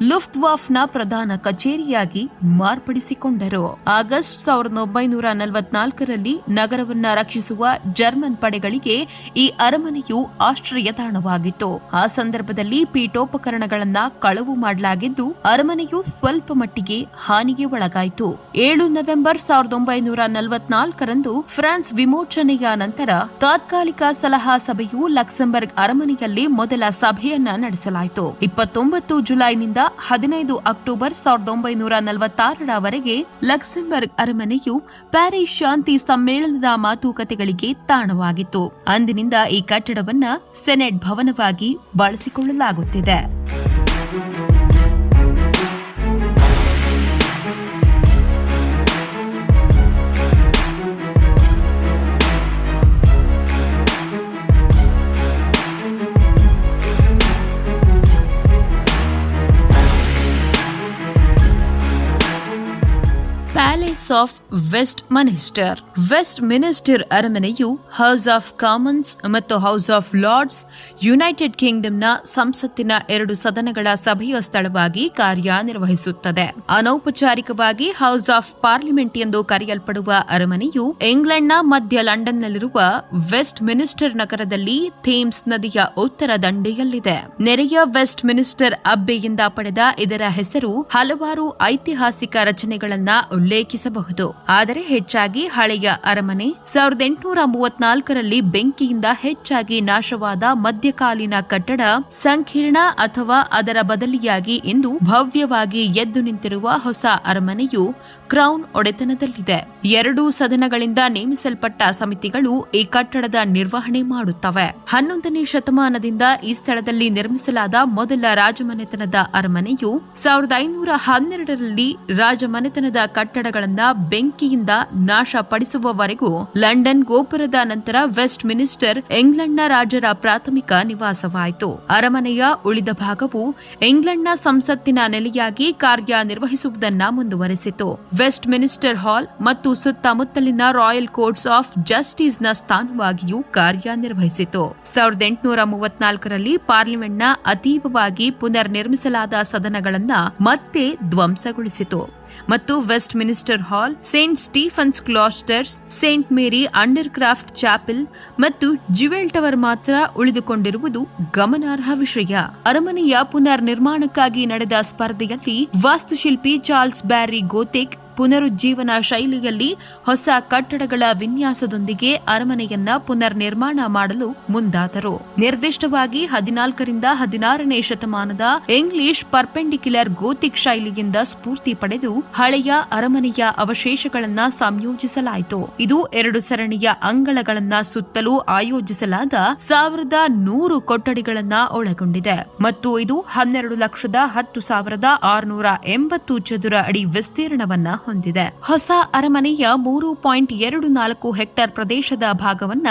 ಲುಫ್ಟ್ವಾಫ್ನ ಪ್ರಧಾನ ಕಚೇರಿಯಾಗಿ ಮಾರ್ಪಡಿಸಿಕೊಂಡರು. ಆಗಸ್ಟ್ ಸಾವಿರದ ಒಂಬೈನೂರ ನಲವತ್ನಾಲ್ಕರಲ್ಲಿ ನಗರವನ್ನ ರಕ್ಷಿಸುವ ಜರ್ಮನ್ ಪಡೆಗಳಿಗೆ ಈ ಅರಮನೆಯು ಆಶ್ರಯ ತಾಣವಾಗಿತ್ತು. ಆ ಸಂದರ್ಭದಲ್ಲಿ ಪೀಠೋಪಕರಣಗಳನ್ನ ಕಳವು ಮಾಡಲಾಗಿದ್ದು, ಅರಮನೆಯು ಸ್ವಲ್ಪ ಮಟ್ಟಿಗೆ ಹಾನಿಗೆ ಒಳಗಾಯಿತು. ಏಳು ನವೆಂಬರ್ ಸಾವಿರದ ಒಂಬೈನೂರ ನಲವತ್ನಾಲ್ಕರಂದು ಫ್ರಾನ್ಸ್ ವಿಮೋಚನೆಯ ನಂತರ ತಾತ್ಕಾಲಿಕ ಸಲಹಾ ಸಭೆಯು ಲಕ್ಸೆಂಬರ್ಗ್ ಅರಮನೆಯಲ್ಲಿ ಮೊದಲ ಸಭೆಯನ್ನ ನಡೆಸಲಾಯಿತು. ಇಪ್ಪತ್ತೊಂಬತ್ತು ಜುಲೈನಿಂದ ಹದಿನೈದು ಅಕ್ಟೋಬರ್ ಸಾವಿರದ ಒಂಬೈನೂರ ನಲವತ್ತಾರರವರೆಗೆ ಲಕ್ಸೆಂಬರ್ಗ್ ಅರಮನೆಯು ಪ್ಯಾರಿಸ್ ಶಾಂತಿ ಸಮ್ಮೇಳನದ ಮಾತುಕತೆಗಳಿಗೆ ತಾಣವಾಗಿತ್ತು. ಅಂದಿನಿಂದ ಈ ಕಟ್ಟಡವನ್ನ ಸೆನೆಟ್ ಭವನವಾಗಿ ಬಳಸಿಕೊಳ್ಳಲಾಗುತ್ತಿದೆ. Of Westminster Westminster ಅರಮನೆಯು ಹೌಸ್ ಆಫ್ ಕಾಮನ್ಸ್ ಮತ್ತು ಹೌಸ್ ಆಫ್ ಲಾರ್ಡ್ಸ್ ಯುನೈಟೆಡ್ ಕಿಂಗ್ಡಮ್ನ ಸಂಸತ್ತಿನ ಎರಡು ಸದನಗಳ ಸಭೆಯ ಸ್ಥಳವಾಗಿ ಕಾರ್ಯನಿರ್ವಹಿಸುತ್ತದೆ. ಅನೌಪಚಾರಿಕವಾಗಿ ಹೌಸ್ ಆಫ್ ಪಾರ್ಲಿಮೆಂಟ್ ಎಂದು ಕರೆಯಲ್ಪಡುವ ಅರಮನೆಯು ಇಂಗ್ಲೆಂಡ್ನ ಮಧ್ಯ ಲಂಡನ್ನಲ್ಲಿರುವ ವೆಸ್ಟ್ ಮಿನಿಸ್ಟರ್ ನಗರದಲ್ಲಿ ಥೇಮ್ಸ್ ನದಿಯ ಉತ್ತರ ದಂಡೆಯಲ್ಲಿದೆ. ನೆರೆಯ ವೆಸ್ಟ್ ಮಿನಿಸ್ಟರ್ ಅಬ್ಬೆಯಿಂದ ಪಡೆದ ಇದರ ಹೆಸರು ಹಲವಾರು ಐತಿಹಾಸಿಕ ರಚನೆಗಳನ್ನ ಉಲ್ಲೇಖಿಸಬಹುದು. ಆದರೆ ಹೆಚ್ಚಾಗಿ ಹಳೆಯ ಅರಮನೆ ಸಾವಿರದ ಎಂಟುನೂರ ಮೂವತ್ನಾಲ್ಕರಲ್ಲಿ ಬೆಂಕಿಯಿಂದ ಹೆಚ್ಚಾಗಿ ನಾಶವಾದ ಮಧ್ಯಕಾಲೀನ ಕಟ್ಟಡ, ಸಂಕೀರ್ಣ ಅಥವಾ ಅದರ ಬದಲಿಯಾಗಿ ಇಂದು ಭವ್ಯವಾಗಿ ಎದ್ದು ನಿಂತಿರುವ ಹೊಸ ಅರಮನೆಯು ಕ್ರೌನ್ ಒಡೆತನದಲ್ಲಿದೆ. ಎರಡು ಸದನಗಳಿಂದ ನೇಮಿಸಲ್ಪಟ್ಟ ಸಮಿತಿಗಳು ಈ ಕಟ್ಟಡದ ನಿರ್ವಹಣೆ ಮಾಡುತ್ತವೆ. ಹನ್ನೊಂದನೇ ಶತಮಾನದಿಂದ ಈ ಸ್ಥಳದಲ್ಲಿ ನಿರ್ಮಿಸಲಾದ ಮೊದಲ ರಾಜಮನೆತನದ ಅರಮನೆಯು ಸಾವಿರದ ಐನೂರ ಹನ್ನೆರಡರಲ್ಲಿ ರಾಜಮನೆತನದ ಕಟ್ಟಡಗಳನ್ನ ಬೆಂಕಿಯಿಂದ ನಾಶಪಡಿಸುವವರೆಗೂ ಲಂಡನ್ ಗೋಪುರದ ನಂತರ ವೆಸ್ಟ್ ಮಿನಿಸ್ಟರ್ ಇಂಗ್ಲೆಂಡ್ನ ರಾಜರ ಪ್ರಾಥಮಿಕ ನಿವಾಸವಾಯಿತು. ಅರಮನೆಯ ಉಳಿದ ಭಾಗವು ಇಂಗ್ಲೆಂಡ್ನ ಸಂಸತ್ತಿನ ನೆಲೆಯಾಗಿ ಕಾರ್ಯನಿರ್ವಹಿಸುವುದನ್ನು ಮುಂದುವರೆಸಿತು. ವೆಸ್ಟ್ ಮಿನಿಸ್ಟರ್ ಹಾಲ್ ಮತ್ತು ಸುತ್ತಮುತ್ತಲಿನ ರಾಯಲ್ ಕೋರ್ಟ್ಸ್ ಆಫ್ ಜಸ್ಟಿಸ್ನ ಸ್ಥಾನವಾಗಿಯೂ ಕಾರ್ಯನಿರ್ವಹಿಸಿತು. ಸಾವಿರದ ಎಂಟುನೂರ ಮೂವತ್ನಾಲ್ಕರಲ್ಲಿ ಪಾರ್ಲಿಮೆಂಟ್ನ ಅತೀವವಾಗಿ ಪುನರ್ ನಿರ್ಮಿಸಲಾದ ಸದನಗಳನ್ನು ಮತ್ತೆ ಧ್ವಂಸಗೊಳಿಸಿತು. ಮತ್ತು Westminster Hall, Saint Stephen's Cloisters, Saint Mary Undercroft Chapel ಮತ್ತು ಜುವೆಲ್ ಟವರ್ ಮಾತ್ರ ಉಳಿದುಕೊಂಡಿರುವುದು ಗಮನಾರ್ಹ ವಿಷಯ. ಅರಮನೆಯ ಪುನರ್ ನಿರ್ಮಾಣಕ್ಕಾಗಿ ನಡೆದ ಸ್ಪರ್ಧೆಯಲ್ಲಿ ವಾಸ್ತುಶಿಲ್ಪಿ ಚಾರ್ಲ್ಸ್ ಬ್ಯಾರಿ ಗೋತಿಕ್ ಪುನರುಜ್ಜೀವನ ಶೈಲಿಯಲ್ಲಿ ಹೊಸ ಕಟ್ಟಡಗಳ ವಿನ್ಯಾಸದೊಂದಿಗೆ ಅರಮನೆಯನ್ನ ಪುನರ್ ನಿರ್ಮಾಣ ಮಾಡಲು ಮುಂದಾದರು. ನಿರ್ದಿಷ್ಟವಾಗಿ ಹದಿನಾಲ್ಕರಿಂದ ಹದಿನಾರನೇ ಶತಮಾನದ ಇಂಗ್ಲಿಷ್ ಪರ್ಪೆಂಡಿಕ್ಯುಲರ್ ಗೋತಿಕ್ ಶೈಲಿಯಿಂದ ಸ್ಫೂರ್ತಿ ಪಡೆದು ಹಳೆಯ ಅರಮನೆಯ ಅವಶೇಷಗಳನ್ನ ಸಂಯೋಜಿಸಲಾಯಿತು. ಇದು ಎರಡು ಸರಣಿಯ ಅಂಗಳಗಳನ್ನ ಸುತ್ತಲೂ ಆಯೋಜಿಸಲಾದ ಸಾವಿರದ ನೂರು ಕೊಠಡಿಗಳನ್ನ ಒಳಗೊಂಡಿದೆ ಮತ್ತು ಇದು ಹನ್ನೆರಡು ಲಕ್ಷದ ಹತ್ತು ಸಾವಿರದ ಆರುನೂರ ಎಂಬತ್ತು ಚದುರ ಅಡಿ ವಿಸ್ತೀರ್ಣವನ್ನ ಹೊಂದಿದೆ. ಹೊಸ ಅರಮನೆಯ ಮೂರು ಪಾಯಿಂಟ್ ಎರಡು ನಾಲ್ಕು ಹೆಕ್ಟೇರ್ ಪ್ರದೇಶದ ಭಾಗವನ್ನ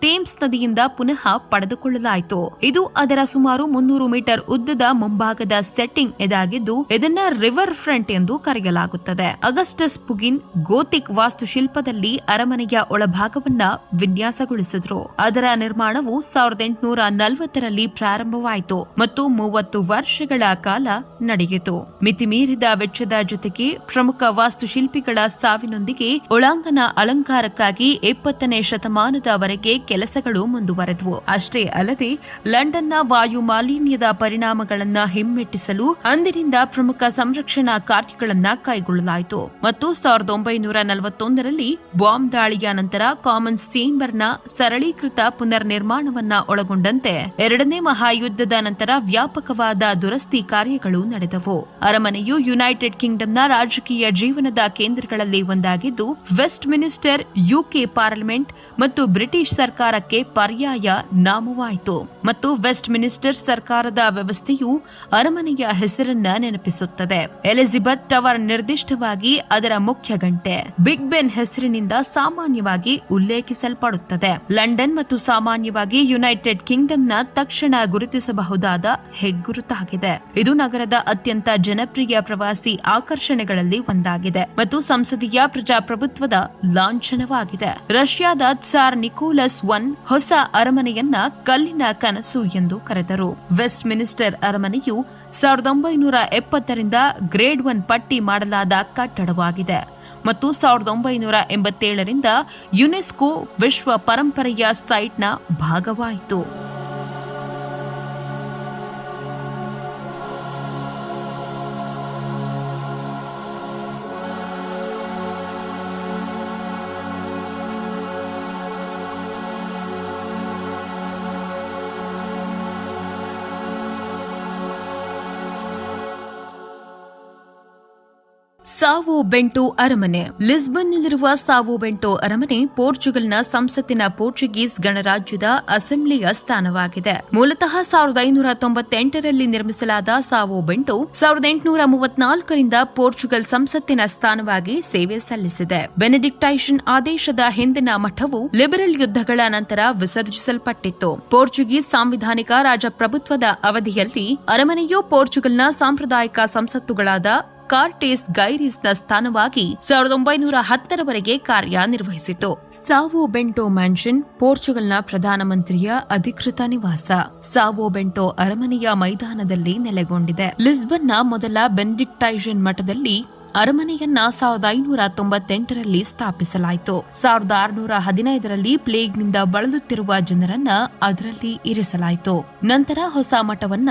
ಥೇಮ್ಸ್ ನದಿಯಿಂದ ಪುನಃ ಪಡೆದುಕೊಳ್ಳಲಾಯಿತು. ಇದು ಅದರ ಸುಮಾರು ಮುನ್ನೂರು ಮೀಟರ್ ಉದ್ದದ ಮುಂಭಾಗದ ಸೆಟ್ಟಿಂಗ್ ಇದಾಗಿದ್ದು ಇದನ್ನ ರಿವರ್ ಫ್ರಂಟ್ ಎಂದು ಕರೆಯಲಾಗುತ್ತದೆ. ಅಗಸ್ಟಸ್ ಪುಗಿನ್ ಗೋತಿಕ್ ವಾಸ್ತುಶಿಲ್ಪದಲ್ಲಿ ಅರಮನೆಯ ಒಳಭಾಗವನ್ನ ವಿನ್ಯಾಸಗೊಳಿಸಿದ್ರು. ಅದರ ನಿರ್ಮಾಣವು ಸಾವಿರದ ಎಂಟುನೂರ ನಲವತ್ತರಲ್ಲಿ ಪ್ರಾರಂಭವಾಯಿತು ಮತ್ತು ಮೂವತ್ತು ವರ್ಷಗಳ ಕಾಲ ನಡೆಯಿತು. ಮಿತಿಮೀರಿದ ವೆಚ್ಚದ ಜೊತೆಗೆ ಪ್ರಮುಖ ವಾಸ್ತುಶಿಲ್ಪಿಗಳ ಸಾವಿನೊಂದಿಗೆ ಒಳಾಂಗಣ ಅಲಂಕಾರಕ್ಕಾಗಿ ಇಪ್ಪತ್ತನೇ ಶತಮಾನದವರೆಗೆ ಕೆಲಸಗಳು ಮುಂದುವರೆದವು. ಅಷ್ಟೇ ಅಲ್ಲದೆ, ಲಂಡನ್ನ ವಾಯು ಮಾಲಿನ್ಯದ ಪರಿಣಾಮಗಳನ್ನು ಹಿಮ್ಮೆಟ್ಟಿಸಲು ಅಂದಿನಿಂದ ಪ್ರಮುಖ ಸಂರಕ್ಷಣಾ ಕಾರ್ಯಗಳನ್ನು ಕೈಗೊಳ್ಳಲಾಯಿತು. ಮತ್ತು ಸಾವಿರದ ಒಂಬೈನೂರ ನಲವತ್ತೊಂದರಲ್ಲಿ ಬಾಂಬ್ ದಾಳಿಯ ನಂತರ ಕಾಮನ್ಸ್ ಚೇಂಬರ್ನ ಸರಳೀಕೃತ ಪುನರ್ ನಿರ್ಮಾಣವನ್ನ ಒಳಗೊಂಡಂತೆ ಎರಡನೇ ಮಹಾಯುದ್ಧದ ನಂತರ ವ್ಯಾಪಕವಾದ ದುರಸ್ತಿ ಕಾರ್ಯಗಳು ನಡೆದವು. ಅರಮನೆಯು ಯುನೈಟೆಡ್ ಕಿಂಗ್ಡಮ್ನ ರಾಜಕೀಯ ಜೀವನದ ಕೇಂದ್ರಗಳಲ್ಲಿ ಒಂದಾಗಿದ್ದು ವೆಸ್ಟ್ ಮಿನಿಸ್ಟರ್ ಯುಕೆ ಪಾರ್ಲಿಮೆಂಟ್ ಮತ್ತು ಬ್ರಿಟಿಷ್ ಸರ್ಕಾರಕ್ಕೆ ಪರ್ಯಾಯ ನಾಮವಾಯಿತು. ಮತ್ತು ವೆಸ್ಟ್ ಮಿನಿಸ್ಟರ್ ಸರ್ಕಾರದ ವ್ಯವಸ್ಥೆಯು ಅರಮನೆಯ ಹೆಸರನ್ನ ನೆನಪಿಸುತ್ತದೆ. ಎಲಿಜಬೆತ್ ಟವರ್ ನಿರ್ದಿಷ್ಟವಾಗಿ ಅದರ ಮುಖ್ಯ ಗಂಟೆ. ಬಿಗ್ ಬೆನ್ ಹೆಸರಿನಿಂದ ಸಾಮಾನ್ಯವಾಗಿ ಉಲ್ಲೇಖಿಸಲ್ಪಡುತ್ತದೆ. ಲಂಡನ್ ಮತ್ತು ಸಾಮಾನ್ಯವಾಗಿ ಯುನೈಟೆಡ್ ಕಿಂಗ್ಡಮ್ನ ತಕ್ಷಣ ಗುರುತಿಸಬಹುದಾದ ಹೆಗ್ಗುರುತಾಗಿದೆ. ಇದು ನಗರದ ಅತ್ಯಂತ ಜನಪ್ರಿಯ ಪ್ರವಾಸಿ ಆಕರ್ಷಣೆಗಳಲ್ಲಿ ಒಂದಾಗಿದೆ. ಮತ್ತು ಸಂಸದೀಯ ಪ್ರಜಾಪ್ರಭುತ್ವದ ಲಾಂಛನವಾಗಿದೆ. ರಷ್ಯಾದ ಸಾರ್ ನಿಕೋಲಸ್ ಒನ್ ಹೊಸ ಅರಮನೆಯನ್ನ ಕಲ್ಲಿನ ಕನಸು ಎಂದು ಕರೆದರು. ವೆಸ್ಟ್ ಮಿನಿಸ್ಟರ್ ಅರಮನೆಯು ಸಾವಿರದ ಒಂಬೈನೂರ ಎಪ್ಪತ್ತರಿಂದ ಗ್ರೇಡ್ ಒನ್ ಪಟ್ಟಿ ಮಾಡಲಾದ ಕಟ್ಟಡವಾಗಿದೆ ಮತ್ತು ಸಾವಿರದ ಒಂಬೈನೂರ ಎಂಬತ್ತೇಳರಿಂದ ಯುನೆಸ್ಕೋ ವಿಶ್ವ ಪರಂಪರೆಯ ಸೈಟ್ನ ಭಾಗವಾಯಿತು. ಸಾವೋ ಬೆಂಟೋ ಅರಮನೆ. ಲಿಸ್ಬನ್ನಲ್ಲಿರುವ ಸಾವು ಬೆಂಟು ಅರಮನೆ ಪೋರ್ಚುಗಲ್ನ ಸಂಸತ್ತಿನ ಪೋರ್ಚುಗೀಸ್ ಗಣರಾಜ್ಯದ ಅಸೆಂಬ್ಲಿಯ ಸ್ಥಾನವಾಗಿದೆ. ಮೂಲತಃ ಸಾವಿರದ ಐನೂರ ತೊಂಬತ್ತೆಂಟರಲ್ಲಿ ನಿರ್ಮಿಸಲಾದ ಸಾವು ಬೆಂಟು ಸಾವಿರದ ಎಂಟುನೂರ ಮೂವತ್ನಾಲ್ಕರಿಂದ ಪೋರ್ಚುಗಲ್ ಸಂಸತ್ತಿನ ಸ್ಥಾನವಾಗಿ ಸೇವೆ ಸಲ್ಲಿಸಿದೆ. ಬೆನೆಡಿಕ್ಟೈಷನ್ ಆದೇಶದ ಹಿಂದಿನ ಮಠವು ಲಿಬರಲ್ ಯುದ್ಧಗಳ ನಂತರ ವಿಸರ್ಜಿಸಲ್ಪಟ್ಟಿತ್ತು. ಪೋರ್ಚುಗೀಸ್ ಸಾಂವಿಧಾನಿಕ ರಾಜಪ್ರಭುತ್ವದ ಅವಧಿಯಲ್ಲಿ ಅರಮನೆಯು ಪೋರ್ಚುಗಲ್ನ ಸಾಂಪ್ರದಾಯಿಕ ಸಂಸತ್ತುಗಳಾದ ಕಾರ್ಟೇಸ್ ಗೈರಿಸ್ನ ಸ್ಥಾನವಾಗಿ ಸಾವಿರದ ಒಂಬೈನೂರ ಹತ್ತರವರೆಗೆ ಕಾರ್ಯನಿರ್ವಹಿಸಿತು. ಸಾವೋ ಬೆಂಟೋ ಮ್ಯಾನ್ಷನ್, ಪೋರ್ಚುಗಲ್ನ ಪ್ರಧಾನಮಂತ್ರಿಯ ಅಧಿಕೃತ ನಿವಾಸ. ಸಾವೋ ಬೆಂಟೋ ಅರಮನೆಯ ಮೈದಾನದಲ್ಲಿ ನೆಲೆಗೊಂಡಿದೆ. ಲಿಸ್ಬನ್ನ ಮೊದಲ ಬೆಂಡಿಕ್ಟೈಷನ್ ಮಠದಲ್ಲಿ ಅರಮನೆಯನ್ನ ಸಾವಿರದ ಐನೂರ ತೊಂಬತ್ತೆಂಟರಲ್ಲಿ ಸ್ಥಾಪಿಸಲಾಯಿತು. ಸಾವಿರದ ಆರುನೂರ ಹದಿನೈದರಲ್ಲಿ ಪ್ಲೇಗ್ನಿಂದ ಬಳಲುತ್ತಿರುವ ಜನರನ್ನ ಅದರಲ್ಲಿ ಇರಿಸಲಾಯಿತು. ನಂತರ ಹೊಸ ಮಠವನ್ನ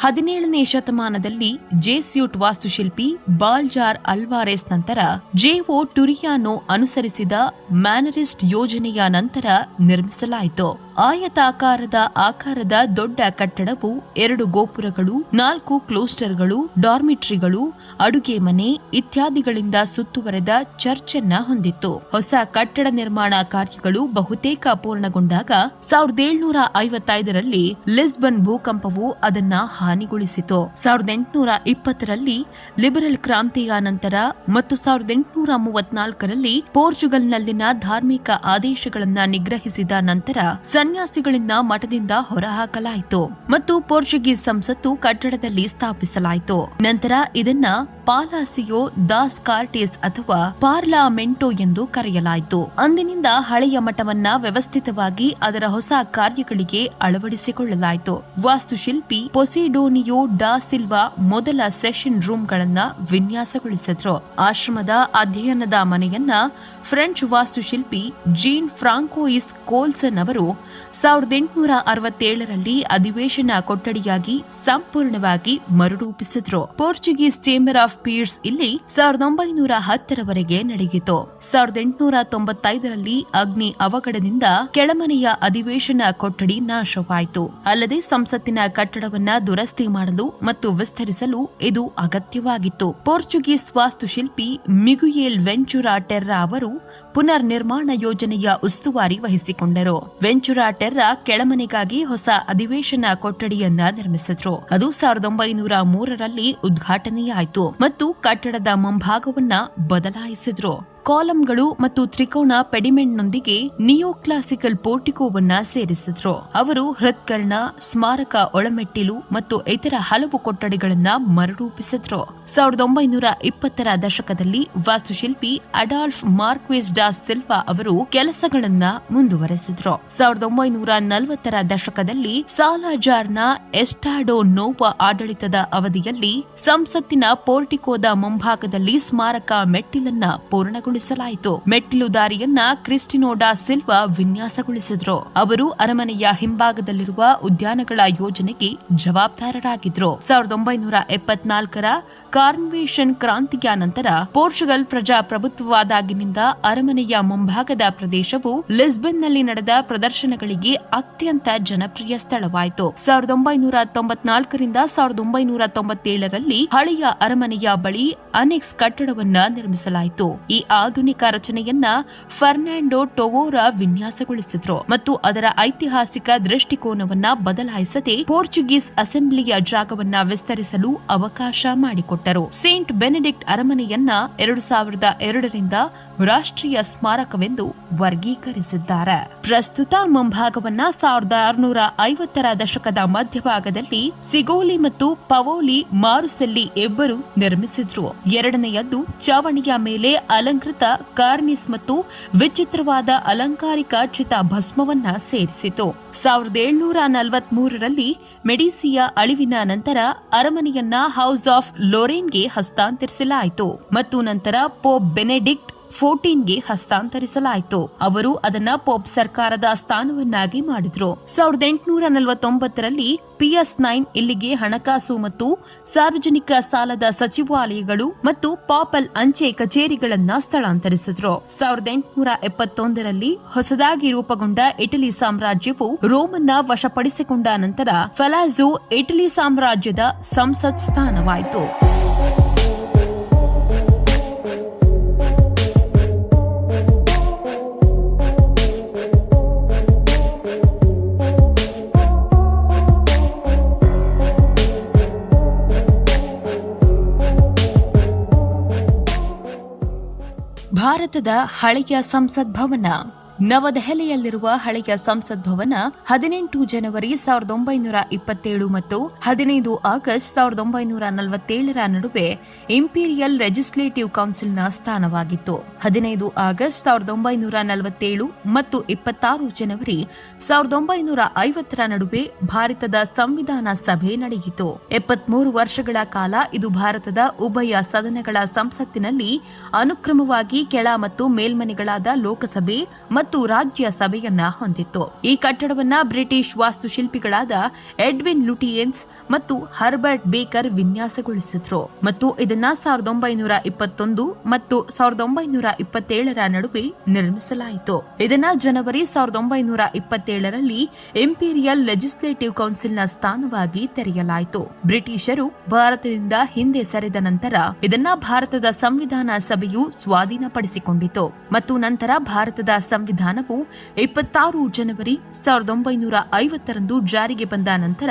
ಹದಿನೇಳನೇ ಶತಮಾನದಲ್ಲಿ ಜೇಸ್ಯೂಟ್ ವಾಸ್ತುಶಿಲ್ಪಿ ಬಾಲ್ಜಾರ್ ಅಲ್ವಾರೆಸ್ ನಂತರ ಜೆಒ ಟುರಿಯಾನೋ ಅನುಸರಿಸಿದ ಮ್ಯಾನರಿಸ್ಟ್ ಯೋಜನೆಯ ನಂತರ ನಿರ್ಮಿಸಲಾಯಿತು. ಆಯತಾಕಾರದ ಆಕಾರದ ದೊಡ್ಡ ಕಟ್ಟಡವು ಎರಡು ಗೋಪುರಗಳು, ನಾಲ್ಕು ಕ್ಲೋಸ್ಟರ್ಗಳು, ಡಾರ್ಮಿಟ್ರಿಗಳು, ಅಡುಗೆ ಮನೆ ಇತ್ಯಾದಿಗಳಿಂದ ಸುತ್ತುವರೆದ ಚರ್ಚ್ ಅನ್ನ ಹೊಂದಿತ್ತು. ಹೊಸ ಕಟ್ಟಡ ನಿರ್ಮಾಣ ಕಾರ್ಯಗಳು ಬಹುತೇಕ ಪೂರ್ಣಗೊಂಡಾಗ ಸಾವಿರದ ಏಳ್ನೂರ ಐವತ್ತೈದರಲ್ಲಿ ಲಿಸ್ಬನ್ ಭೂಕಂಪವು ಅದನ್ನ ಹಾನಿಗೊಳಿಸಿತು. ಸಾವಿರದ ಎಂಟುನೂರ ಇಪ್ಪತ್ತರಲ್ಲಿ ಲಿಬರಲ್ ಕ್ರಾಂತಿಯ ನಂತರ ಮತ್ತು ಸಾವಿರದ ಎಂಟುನೂರ ಮೂವತ್ನಾಲ್ಕರಲ್ಲಿ ಪೋರ್ಚುಗಲ್ನಲ್ಲಿನ ಧಾರ್ಮಿಕ ಆದೇಶಗಳನ್ನ ನಿಗ್ರಹಿಸಿದ ನಂತರ ಸನ್ಯಾಸಿಗಳಿಂದ ಮಠದಿಂದ ಹೊರಹಾಕಲಾಯಿತು ಮತ್ತು ಪೋರ್ಚುಗೀಸ್ ಸಂಸತ್ತು ಕಟ್ಟಡದಲ್ಲಿ ಸ್ಥಾಪಿಸಲಾಯಿತು. ನಂತರ ಇದನ್ನ ಪಾಲಾಸಿಯೋ ದಾಸ್ ಕಾರ್ಟಿಸ್ ಅಥವಾ ಪಾರ್ಲಾಮೆಂಟೋ ಎಂದು ಕರೆಯಲಾಯಿತು. ಅಂದಿನಿಂದ ಹಳೆಯ ಮಠವನ್ನ ವ್ಯವಸ್ಥಿತವಾಗಿ ಅದರ ಹೊಸ ಕಾರ್ಯಗಳಿಗೆ ಅಳವಡಿಸಿಕೊಳ್ಳಲಾಯಿತು. ವಾಸ್ತುಶಿಲ್ಪಿ ಪೊಸಿಡೋನಿಯೋ ಡಾ ಸಿಲ್ವಾ ಮೊದಲ ಸೆಷನ್ ರೂಮ್ಗಳನ್ನ ವಿನ್ಯಾಸಗೊಳಿಸಿದ್ರು. ಆಶ್ರಮದ ಅಧ್ಯಯನದ ಮನೆಯನ್ನ ಫ್ರೆಂಚ್ ವಾಸ್ತುಶಿಲ್ಪಿ ಜೀನ್ ಫ್ರಾಂಕೋಯಿಸ್ ಕೋಲ್ಸನ್ ಅವರು ಸಾವಿರದ ಎಂಟುನೂರ ಅರವತ್ತೇಳರಲ್ಲಿ ಅಧಿವೇಶನ ಕೊಠಡಿಯಾಗಿ ಸಂಪೂರ್ಣವಾಗಿ ಮರುರೂಪಿಸಿದ್ರು. ಪೋರ್ಚುಗೀಸ್ ಚೇಂಬರ್ ಆಫ್ ಪೀರ್ಸ್ ಇಲ್ಲಿ ಸಾವಿರದ ಒಂಬೈನೂರ ಹತ್ತರವರೆಗೆ ನಡೆಯಿತು. ಸಾವಿರದ ಎಂಟುನೂರ ತೊಂಬತ್ತೈದರಲ್ಲಿ ಅಗ್ನಿ ಅವಘಡದಿಂದ ಕೆಳಮನೆಯ ಅಧಿವೇಶನ ಕೊಠಡಿ ನಾಶವಾಯಿತು. ಅಲ್ಲದೆ ಸಂಸತ್ತಿನ ಕಟ್ಟಡವನ್ನ ದುರಸ್ತಿ ಮಾಡಲು ಮತ್ತು ವಿಸ್ತರಿಸಲು ಇದು ಅಗತ್ಯವಾಗಿತ್ತು. ಪೋರ್ಚುಗೀಸ್ ವಾಸ್ತುಶಿಲ್ಪಿ ಮಿಗುಯೇಲ್ ವೆಂಚುರಾ ಟೆರ್ರಾ ಅವರು ಪುನರ್ ನಿರ್ಮಾಣ ಯೋಜನೆಯ ಉಸ್ತುವಾರಿ ವಹಿಸಿಕೊಂಡರು. ವೆಂಚುರಾ ಟೆರ್ರಾ ಕೆಳಮನೆಗಾಗಿ ಹೊಸ ಅಧಿವೇಶನ ಕೊಠಡಿಯನ್ನ ನಿರ್ಮಿಸಿದ್ರು. ಅದು ಸಾವಿರದ ಒಂಬೈನೂರ ಮೂರರಲ್ಲಿ ಉದ್ಘಾಟನೆಯಾಯಿತು ಮತ್ತು ಕಟ್ಟಡದ ಮುಂಭಾಗವನ್ನ ಬದಲಾಯಿಸಿದ್ರು. ಕಾಲಂಗಳು ಮತ್ತು ತ್ರಿಕೋನ ಪೆಡಿಮೆಂಟ್ನೊಂದಿಗೆ ನಿಯೋ ಕ್ಲಾಸಿಕಲ್ ಪೋರ್ಟಿಕೋವನ್ನ ಸೇರಿಸಿದ್ರು. ಅವರು ಹೃತ್ಕರ್ಣ, ಸ್ಮಾರಕ ಒಳಮೆಟ್ಟಿಲು ಮತ್ತು ಇತರ ಹಲವು ಕೊಠಡಿಗಳನ್ನ ಮರುರೂಪಿಸಿದ್ರು. ಸಾವಿರದ ಒಂಬೈನೂರ ಇಪ್ಪತ್ತರ ದಶಕದಲ್ಲಿ ವಾಸ್ತುಶಿಲ್ಪಿ ಅಡಾಲ್ಫ್ ಮಾರ್ಕ್ವೇಸ್ ಡಾ ಸಿಲ್ವಾ ಅವರು ಕೆಲಸಗಳನ್ನ ಮುಂದುವರೆಸಿದ್ರು. ಸಾವಿರದ ಒಂಬೈನೂರ ನಲವತ್ತರ ದಶಕದಲ್ಲಿ ಸಾಲಾಜಾರ್ನ ಎಸ್ಟಾಡೋ ನೋವಾ ಆಡಳಿತದ ಅವಧಿಯಲ್ಲಿ ಸಂಸತ್ತಿನ ಪೋರ್ಟಿಕೋದ ಮುಂಭಾಗದಲ್ಲಿ ಸ್ಮಾರಕ ಮೆಟ್ಟಿಲನ್ನ ಪೂರ್ಣಗೊಳಿಸಲಾಯಿತು ಮೆಟ್ಟಿಲು ದಾರಿಯನ್ನ ಕ್ರಿಸ್ಟಿನೋಡಾ ಸಿಲ್ವಾ ವಿನ್ಯಾಸಗೊಳಿಸಿದ್ರು. ಅವರು ಅರಮನೆಯ ಹಿಂಭಾಗದಲ್ಲಿರುವ ಉದ್ಯಾನಗಳ ಯೋಜನೆಗೆ ಜವಾಬ್ದಾರರಾಗಿದ್ರು. ಸಾವಿರದ ಒಂಬೈನೂರ ಎಪ್ಪತ್ನಾಲ್ಕರ ಕಾರ್ನ್ವೇಷನ್ ಕ್ರಾಂತಿಯ ನಂತರ ಪೋರ್ಚುಗಲ್ ಪ್ರಜಾಪ್ರಭುತ್ವವಾದಾಗಿನಿಂದ ಅರಮನೆಯ ಮುಂಭಾಗದ ಪ್ರದೇಶವು ಲಿಸ್ಬನ್ನಲ್ಲಿ ನಡೆದ ಪ್ರದರ್ಶನಗಳಿಗೆ ಅತ್ಯಂತ ಜನಪ್ರಿಯ ಸ್ಥಳವಾಯಿತು. ಸಾವಿರದ ಒಂಬೈನೂರ ತೊಂಬತ್ನಾಲ್ಕರಿಂದ ಸಾವಿರದ ಒಂಬೈನೂರ ತೊಂಬತ್ತೇಳರಲ್ಲಿ ಹಳೆಯ ಅರಮನೆಯ ಬಳಿ ಅನೆಕ್ಸ್ ಕಟ್ಟಡವನ್ನ ನಿರ್ಮಿಸಲಾಯಿತು. ಈ ಆಧುನಿಕ ರಚನೆಯನ್ನ ಫರ್ನಾಂಡೋ ಟೊವೋರಾ ವಿನ್ಯಾಸಗೊಳಿಸಿದ್ರು ಮತ್ತು ಅದರ ಐತಿಹಾಸಿಕ ದೃಷ್ಟಿಕೋನವನ್ನ ಬದಲಾಯಿಸದೆ ಪೋರ್ಚುಗೀಸ್ ಅಸೆಂಬ್ಲಿಯ ಜಾಗವನ್ನ ವಿಸ್ತರಿಸಲು ಅವಕಾಶ ಮಾಡಿಕೊಟ್ಟರು ಸೇಂಟ್ ಬೆನೆಡಿಕ್ಟ್ ಅರಮನೆಯನ್ನ ಎರಡು ಸಾವಿರದ ಎರಡರಿಂದ ರಾಷ್ಟ್ರೀಯ ಸ್ಮಾರಕವೆಂದು ವರ್ಗೀಕರಿಸಿದ್ದಾರೆ. ಪ್ರಸ್ತುತ ಮುಂಭಾಗವನ್ನ ಸಾವಿರದ ಆರುನೂರ ಐವತ್ತರ ದಶಕದ ಮಧ್ಯಭಾಗದಲ್ಲಿ ಸಿಗೋಲಿ ಮತ್ತು ಪವೋಲಿ ಮಾರುಸೆಲ್ಲಿ ಇಬ್ಬರು ನಿರ್ಮಿಸಿದ್ರು. ಎರಡನೆಯದ್ದು ಚಾವಣಿಯ ಮೇಲೆ ಅಲಂಕೃತ ಕಾರ್ನಿಸ್ ಮತ್ತು ವಿಚಿತ್ರವಾದ ಅಲಂಕಾರಿಕ ಚಿತ ಭಸ್ಮವನ್ನ ಸೇರಿಸಿತು. ಸಾವಿರದ ಏಳ್ನೂರ ನಲವತ್ಮೂರರಲ್ಲಿ ಮೆಡಿಸಿಯ ಅಳಿವಿನ ನಂತರ ಅರಮನೆಯನ್ನ ಹೌಸ್ ಆಫ್ ಲೊರೇನ್ಗೆ ಹಸ್ತಾಂತರಿಸಲಾಯಿತು ಮತ್ತು ನಂತರ ಪೋಪ್ ಬೆನೆಡಿಕ್ಟ್ ಫೋರ್ಟೀನ್ಗೆ ಹಸ್ತಾಂತರಿಸಲಾಯಿತು. ಅವರು ಅದನ್ನ ಪೋಪ್ ಸರ್ಕಾರದ ಸ್ಥಾನವನ್ನಾಗಿ ಮಾಡಿದ್ರು. ಸಾವಿರದ ಎಂಟುನೂರ ನಲವತ್ತೊಂಬತ್ತರಲ್ಲಿ ಪಿಎಸ್ ನೈನ್ ಇಲ್ಲಿಗೆ ಹಣಕಾಸು ಮತ್ತು ಸಾರ್ವಜನಿಕ ಸಾಲದ ಸಚಿವಾಲಯಗಳು ಮತ್ತು ಪಾಪಲ್ ಅಂಚೆ ಕಚೇರಿಗಳನ್ನ ಸ್ಥಳಾಂತರಿಸಿದ್ರು. ಸಾವಿರದ ಎಂಟುನೂರ ಎಪ್ಪತ್ತೊಂದರಲ್ಲಿ ಹೊಸದಾಗಿ ರೂಪುಗೊಂಡ ಇಟಲಿ ಸಾಮ್ರಾಜ್ಯವು ರೋಮನ್ನ ವಶಪಡಿಸಿಕೊಂಡ ನಂತರ ಫಲಾಜೋ ಇಟಲಿ ಸಾಮ್ರಾಜ್ಯದ ಸಂಸತ್ ಸ್ಥಾನವಾಯಿತು. ಭಾರತದ ಹಳೆಯ ಸಂಸತ್ ಭವನ. ನವದೆಹಲಿಯಲ್ಲಿರುವ ಹಳೆಯ ಸಂಸತ್ ಭವನ ಹದಿನೆಂಟು ಜನವರಿ ಸಾವಿರದ ಒಂಬೈನೂರ ಇಪ್ಪತ್ತೇಳು ಮತ್ತು ಹದಿನೈದು ಆಗಸ್ಟ್ ಸಾವಿರದ ಒಂಬೈನೂರ ನಲವತ್ತೇಳರ ನಡುವೆ ಇಂಪೀರಿಯಲ್ ಲೆಜಿಸ್ಲೇಟಿವ್ ಕೌನ್ಸಿಲ್ನ ಸ್ಥಾನವಾಗಿತ್ತು. ಹದಿನೈದು ಆಗಸ್ಟ್ ಸಾವಿರದ ಒಂಬೈನೂರ ನಲವತ್ತೇಳು ಮತ್ತು ಇಪ್ಪತ್ತಾರು ಜನವರಿ ಸಾವಿರದ ಒಂಬೈನೂರ ಐವತ್ತರ ನಡುವೆ ಭಾರತದ ಸಂವಿಧಾನ ಸಭೆ ನಡೆಯಿತು. ಎಪ್ಪತ್ಮೂರು ವರ್ಷಗಳ ಕಾಲ ಇದು ಭಾರತದ ಉಭಯ ಸದನಗಳ ಸಂಸತ್ತಿನಲ್ಲಿ ಅನುಕ್ರಮವಾಗಿ ಕೆಳ ಮತ್ತು ಮೇಲ್ಮನೆಗಳಾದ ಲೋಕಸಭೆ ಮತ್ತು ರಾಜ್ಯ ಸಭೆಯನ್ನ ಹೊಂದಿತ್ತು. ಈ ಕಟ್ಟಡವನ್ನ ಬ್ರಿಟಿಷ್ ವಾಸ್ತುಶಿಲ್ಪಿಗಳಾದ ಎಡ್ವಿನ್ ಲುಟಿಯನ್ಸ್ ಮತ್ತು ಹರ್ಬರ್ಟ್ ಬೇಕರ್ ವಿನ್ಯಾಸಗೊಳಿಸಿದ್ರು. ಮತ್ತು ಇದನ್ನ ಸಾವಿರದ ಒಂಬೈನೂರ ಇಪ್ಪತ್ತೊಂದು ಮತ್ತು ಸಾವಿರದ ಒಂಬೈನೂರ ಇಪ್ಪತ್ತೇಳರ ನಡುವೆ ನಿರ್ಮಿಸಲಾಯಿತು. ಇದನ್ನ ಜನವರಿ ಸಾವಿರದ ಒಂಬೈನೂರ ಇಪ್ಪತ್ತೇಳರಲ್ಲಿ ಇಂಪೀರಿಯಲ್ ಲೆಜಿಸ್ಲೇಟಿವ್ ಕೌನ್ಸಿಲ್ನ ಸ್ಥಾನವಾಗಿ ತೆರೆಯಲಾಯಿತು. ಬ್ರಿಟಿಷರು ಭಾರತದಿಂದ ಹಿಂದೆ ಸರಿದ ನಂತರ ಇದನ್ನ ಭಾರತದ ಸಂವಿಧಾನ ಸಭೆಯು ಸ್ವಾಧೀನಪಡಿಸಿಕೊಂಡಿತು. ಮತ್ತು ನಂತರ ಭಾರತದ ಸಂವಿಧಾನವು ಇಪ್ಪತ್ತಾರು ಜನವರಿ ಸಾವಿರದ ಒಂಬೈನೂರ ಐವತ್ತರಂದು ಜಾರಿಗೆ ಬಂದ ನಂತರ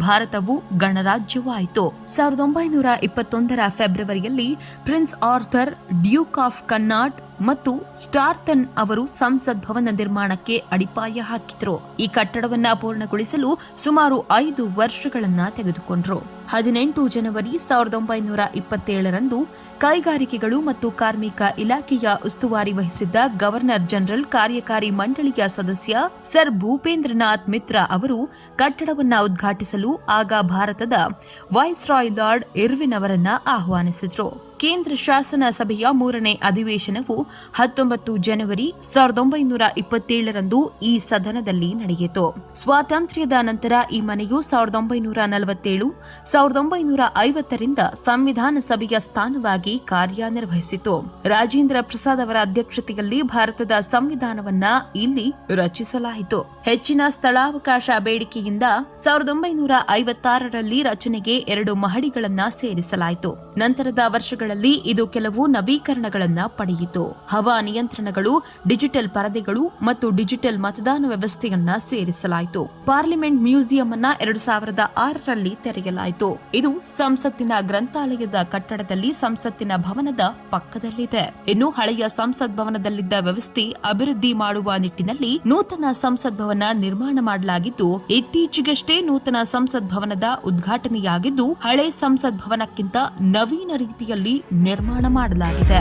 ಭಾರತವು ಗಣರಾಜ್ಯವಾಯಿತು. ಸಾವಿರದ ಒಂಬೈನೂರ ಇಪ್ಪತ್ತೊಂದರ ಫೆಬ್ರವರಿಯಲ್ಲಿ Prince Arthur duke of Connaught ಮತ್ತು ಸ್ಟಾರ್ತನ್ ಅವರು ಸಂಸತ್ ಭವನ ನಿರ್ಮಾಣಕ್ಕೆ ಅಡಿಪಾಯ ಹಾಕಿದ್ರು. ಈ ಕಟ್ಟಡವನ್ನ ಪೂರ್ಣಗೊಳಿಸಲು ಸುಮಾರು ಐದು ವರ್ಷಗಳನ್ನ ತೆಗೆದುಕೊಂಡ್ರು. ಹದಿನೆಂಟು ಜನವರಿ ಸಾವಿರದ ಒಂಬೈನೂರ ಇಪ್ಪತ್ತೇಳರಂದು ಕೈಗಾರಿಕೆಗಳು ಮತ್ತು ಕಾರ್ಮಿಕ ಇಲಾಖೆಯ ಉಸ್ತುವಾರಿ ವಹಿಸಿದ್ದ ಗವರ್ನರ್ ಜನರಲ್ ಕಾರ್ಯಕಾರಿ ಮಂಡಳಿಯ ಸದಸ್ಯ ಸರ್ ಭೂಪೇಂದ್ರನಾಥ್ ಮಿತ್ರ ಅವರು ಕಟ್ಟಡವನ್ನ ಉದ್ಘಾಟಿಸಲು ಆಗ ಭಾರತದ ವೈಸ್ ರಾಯ್ ಲಾರ್ಡ್ ಇರ್ವಿನ್ ಅವರನ್ನ ಆಹ್ವಾನಿಸಿದ್ರು. ಕೇಂದ್ರ ಶಾಸನ ಸಭೆಯ ಮೂರನೇ ಅಧಿವೇಶನವು ಹತ್ತೊಂಬತ್ತು ಜನವರಿ ಸಾವಿರದ ಒಂಬೈನೂರ ಇಪ್ಪತ್ತೇಳರಂದು ಈ ಸದನದಲ್ಲಿ ನಡೆಯಿತು. ಸ್ವಾತಂತ್ರ್ಯದ ನಂತರ ಈ ಮನೆಯು ಸಾವಿರದ ಒಂಬೈನೂರ ನಲವತ್ತೇಳು, ಸಾವಿರದ ಒಂಬೈನೂರ ಐವತ್ತರಿಂದ ಸಂವಿಧಾನ ಸಭೆಯ ಸ್ಥಾನವಾಗಿ ಕಾರ್ಯನಿರ್ವಹಿಸಿತು. ರಾಜೇಂದ್ರ ಪ್ರಸಾದ್ ಅವರ ಅಧ್ಯಕ್ಷತೆಯಲ್ಲಿ ಭಾರತದ ಸಂವಿಧಾನವನ್ನ ಇಲ್ಲಿ ರಚಿಸಲಾಯಿತು. ಹೆಚ್ಚಿನ ಸ್ಥಳಾವಕಾಶ ಬೇಡಿಕೆಯಿಂದ ಸಾವಿರದ ಒಂಬೈನೂರ ಐವತ್ತಾರರಲ್ಲಿ ರಚನೆಗೆ ಎರಡು ಮಹಡಿಗಳನ್ನ ಸೇರಿಸಲಾಯಿತು. ನಂತರದ ವರ್ಷಗಳಲ್ಲಿ ಇದು ಕೆಲವು ನವೀಕರಣಗಳನ್ನು ಪಡೆಯಿತು. ಹವಾ ನಿಯಂತ್ರಣಗಳು, ಡಿಜಿಟಲ್ ಪರದೆಗಳು ಮತ್ತು ಡಿಜಿಟಲ್ ಮತದಾನ ವ್ಯವಸ್ಥೆಯನ್ನ ಸೇರಿಸಲಾಯಿತು. ಪಾರ್ಲಿಮೆಂಟ್ ಮ್ಯೂಸಿಯಂ ಅನ್ನ ಎರಡು ಸಾವಿರದ ಆರರಲ್ಲಿ ತೆರೆಯಲಾಯಿತು. ಇದು ಸಂಸತ್ತಿನ ಗ್ರಂಥಾಲಯದ ಕಟ್ಟಡದಲ್ಲಿ ಸಂಸತ್ತಿನ ಭವನದ ಪಕ್ಕದಲ್ಲಿದೆ. ಇನ್ನು ಹಳೆಯ ಸಂಸತ್ ಭವನದಲ್ಲಿದ್ದ ವ್ಯವಸ್ಥೆ ಅಭಿವೃದ್ಧಿ ಮಾಡುವ ನಿಟ್ಟಿನಲ್ಲಿ ನೂತನ ಸಂಸತ್ ಭವನ ನಿರ್ಮಾಣ ಮಾಡಲಾಗಿದ್ದು, ಇತ್ತೀಚೆಗಷ್ಟೇ ನೂತನ ಸಂಸತ್ ಭವನದ ಉದ್ಘಾಟನೆಯಾಗಿದ್ದು, ಹಳೆ ಸಂಸತ್ ಭವನಕ್ಕಿಂತ ನವೀನ ರೀತಿಯಲ್ಲಿ ನಿರ್ಮಾಣ ಮಾಡಲಾಗಿದೆ.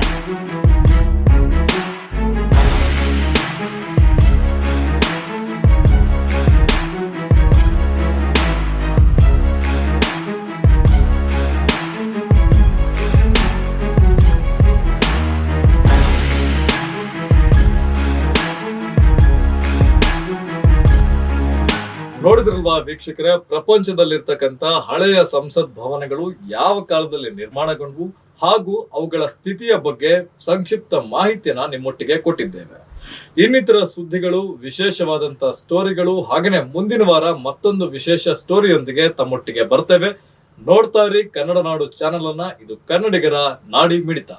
ನೋಡಿದ್ರಲ್ವಾ ವೀಕ್ಷಕರೇ ಪ್ರಪಂಚದಲ್ಲಿರ್ತಕ್ಕಂಥ ಹಳೆಯ ಸಂಸತ್ ಭವನಗಳು ಯಾವ ಕಾಲದಲ್ಲಿ ನಿರ್ಮಾಣಗೊಂಡವು? ಹಾಗೂ ಅವುಗಳ ಸ್ಥಿತಿಯ ಬಗ್ಗೆ ಸಂಕ್ಷಿಪ್ತ ಮಾಹಿತಿಯನ್ನ ನಿಮ್ಮೊಟ್ಟಿಗೆ ಕೊಟ್ಟಿದ್ದೇವೆ. ಇನ್ನಿತರ ಸುದ್ದಿಗಳು ವಿಶೇಷವಾದಂತಹ ಸ್ಟೋರಿಗಳು ಹಾಗೆಯೇ ಮುಂದಿನ ವಾರ ಮತ್ತೊಂದು ವಿಶೇಷ ಸ್ಟೋರಿಯೊಂದಿಗೆ ತಮ್ಮೊಟ್ಟಿಗೆ ಬರ್ತೇವೆ. ನೋಡ್ತಾ ಇರಿ ಕನ್ನಡ ನಾಡು ಚಾನೆಲ್ ಅನ್ನ ಇದು ಕನ್ನಡಿಗರ ನಾಡಿ ಮಿಡಿತ.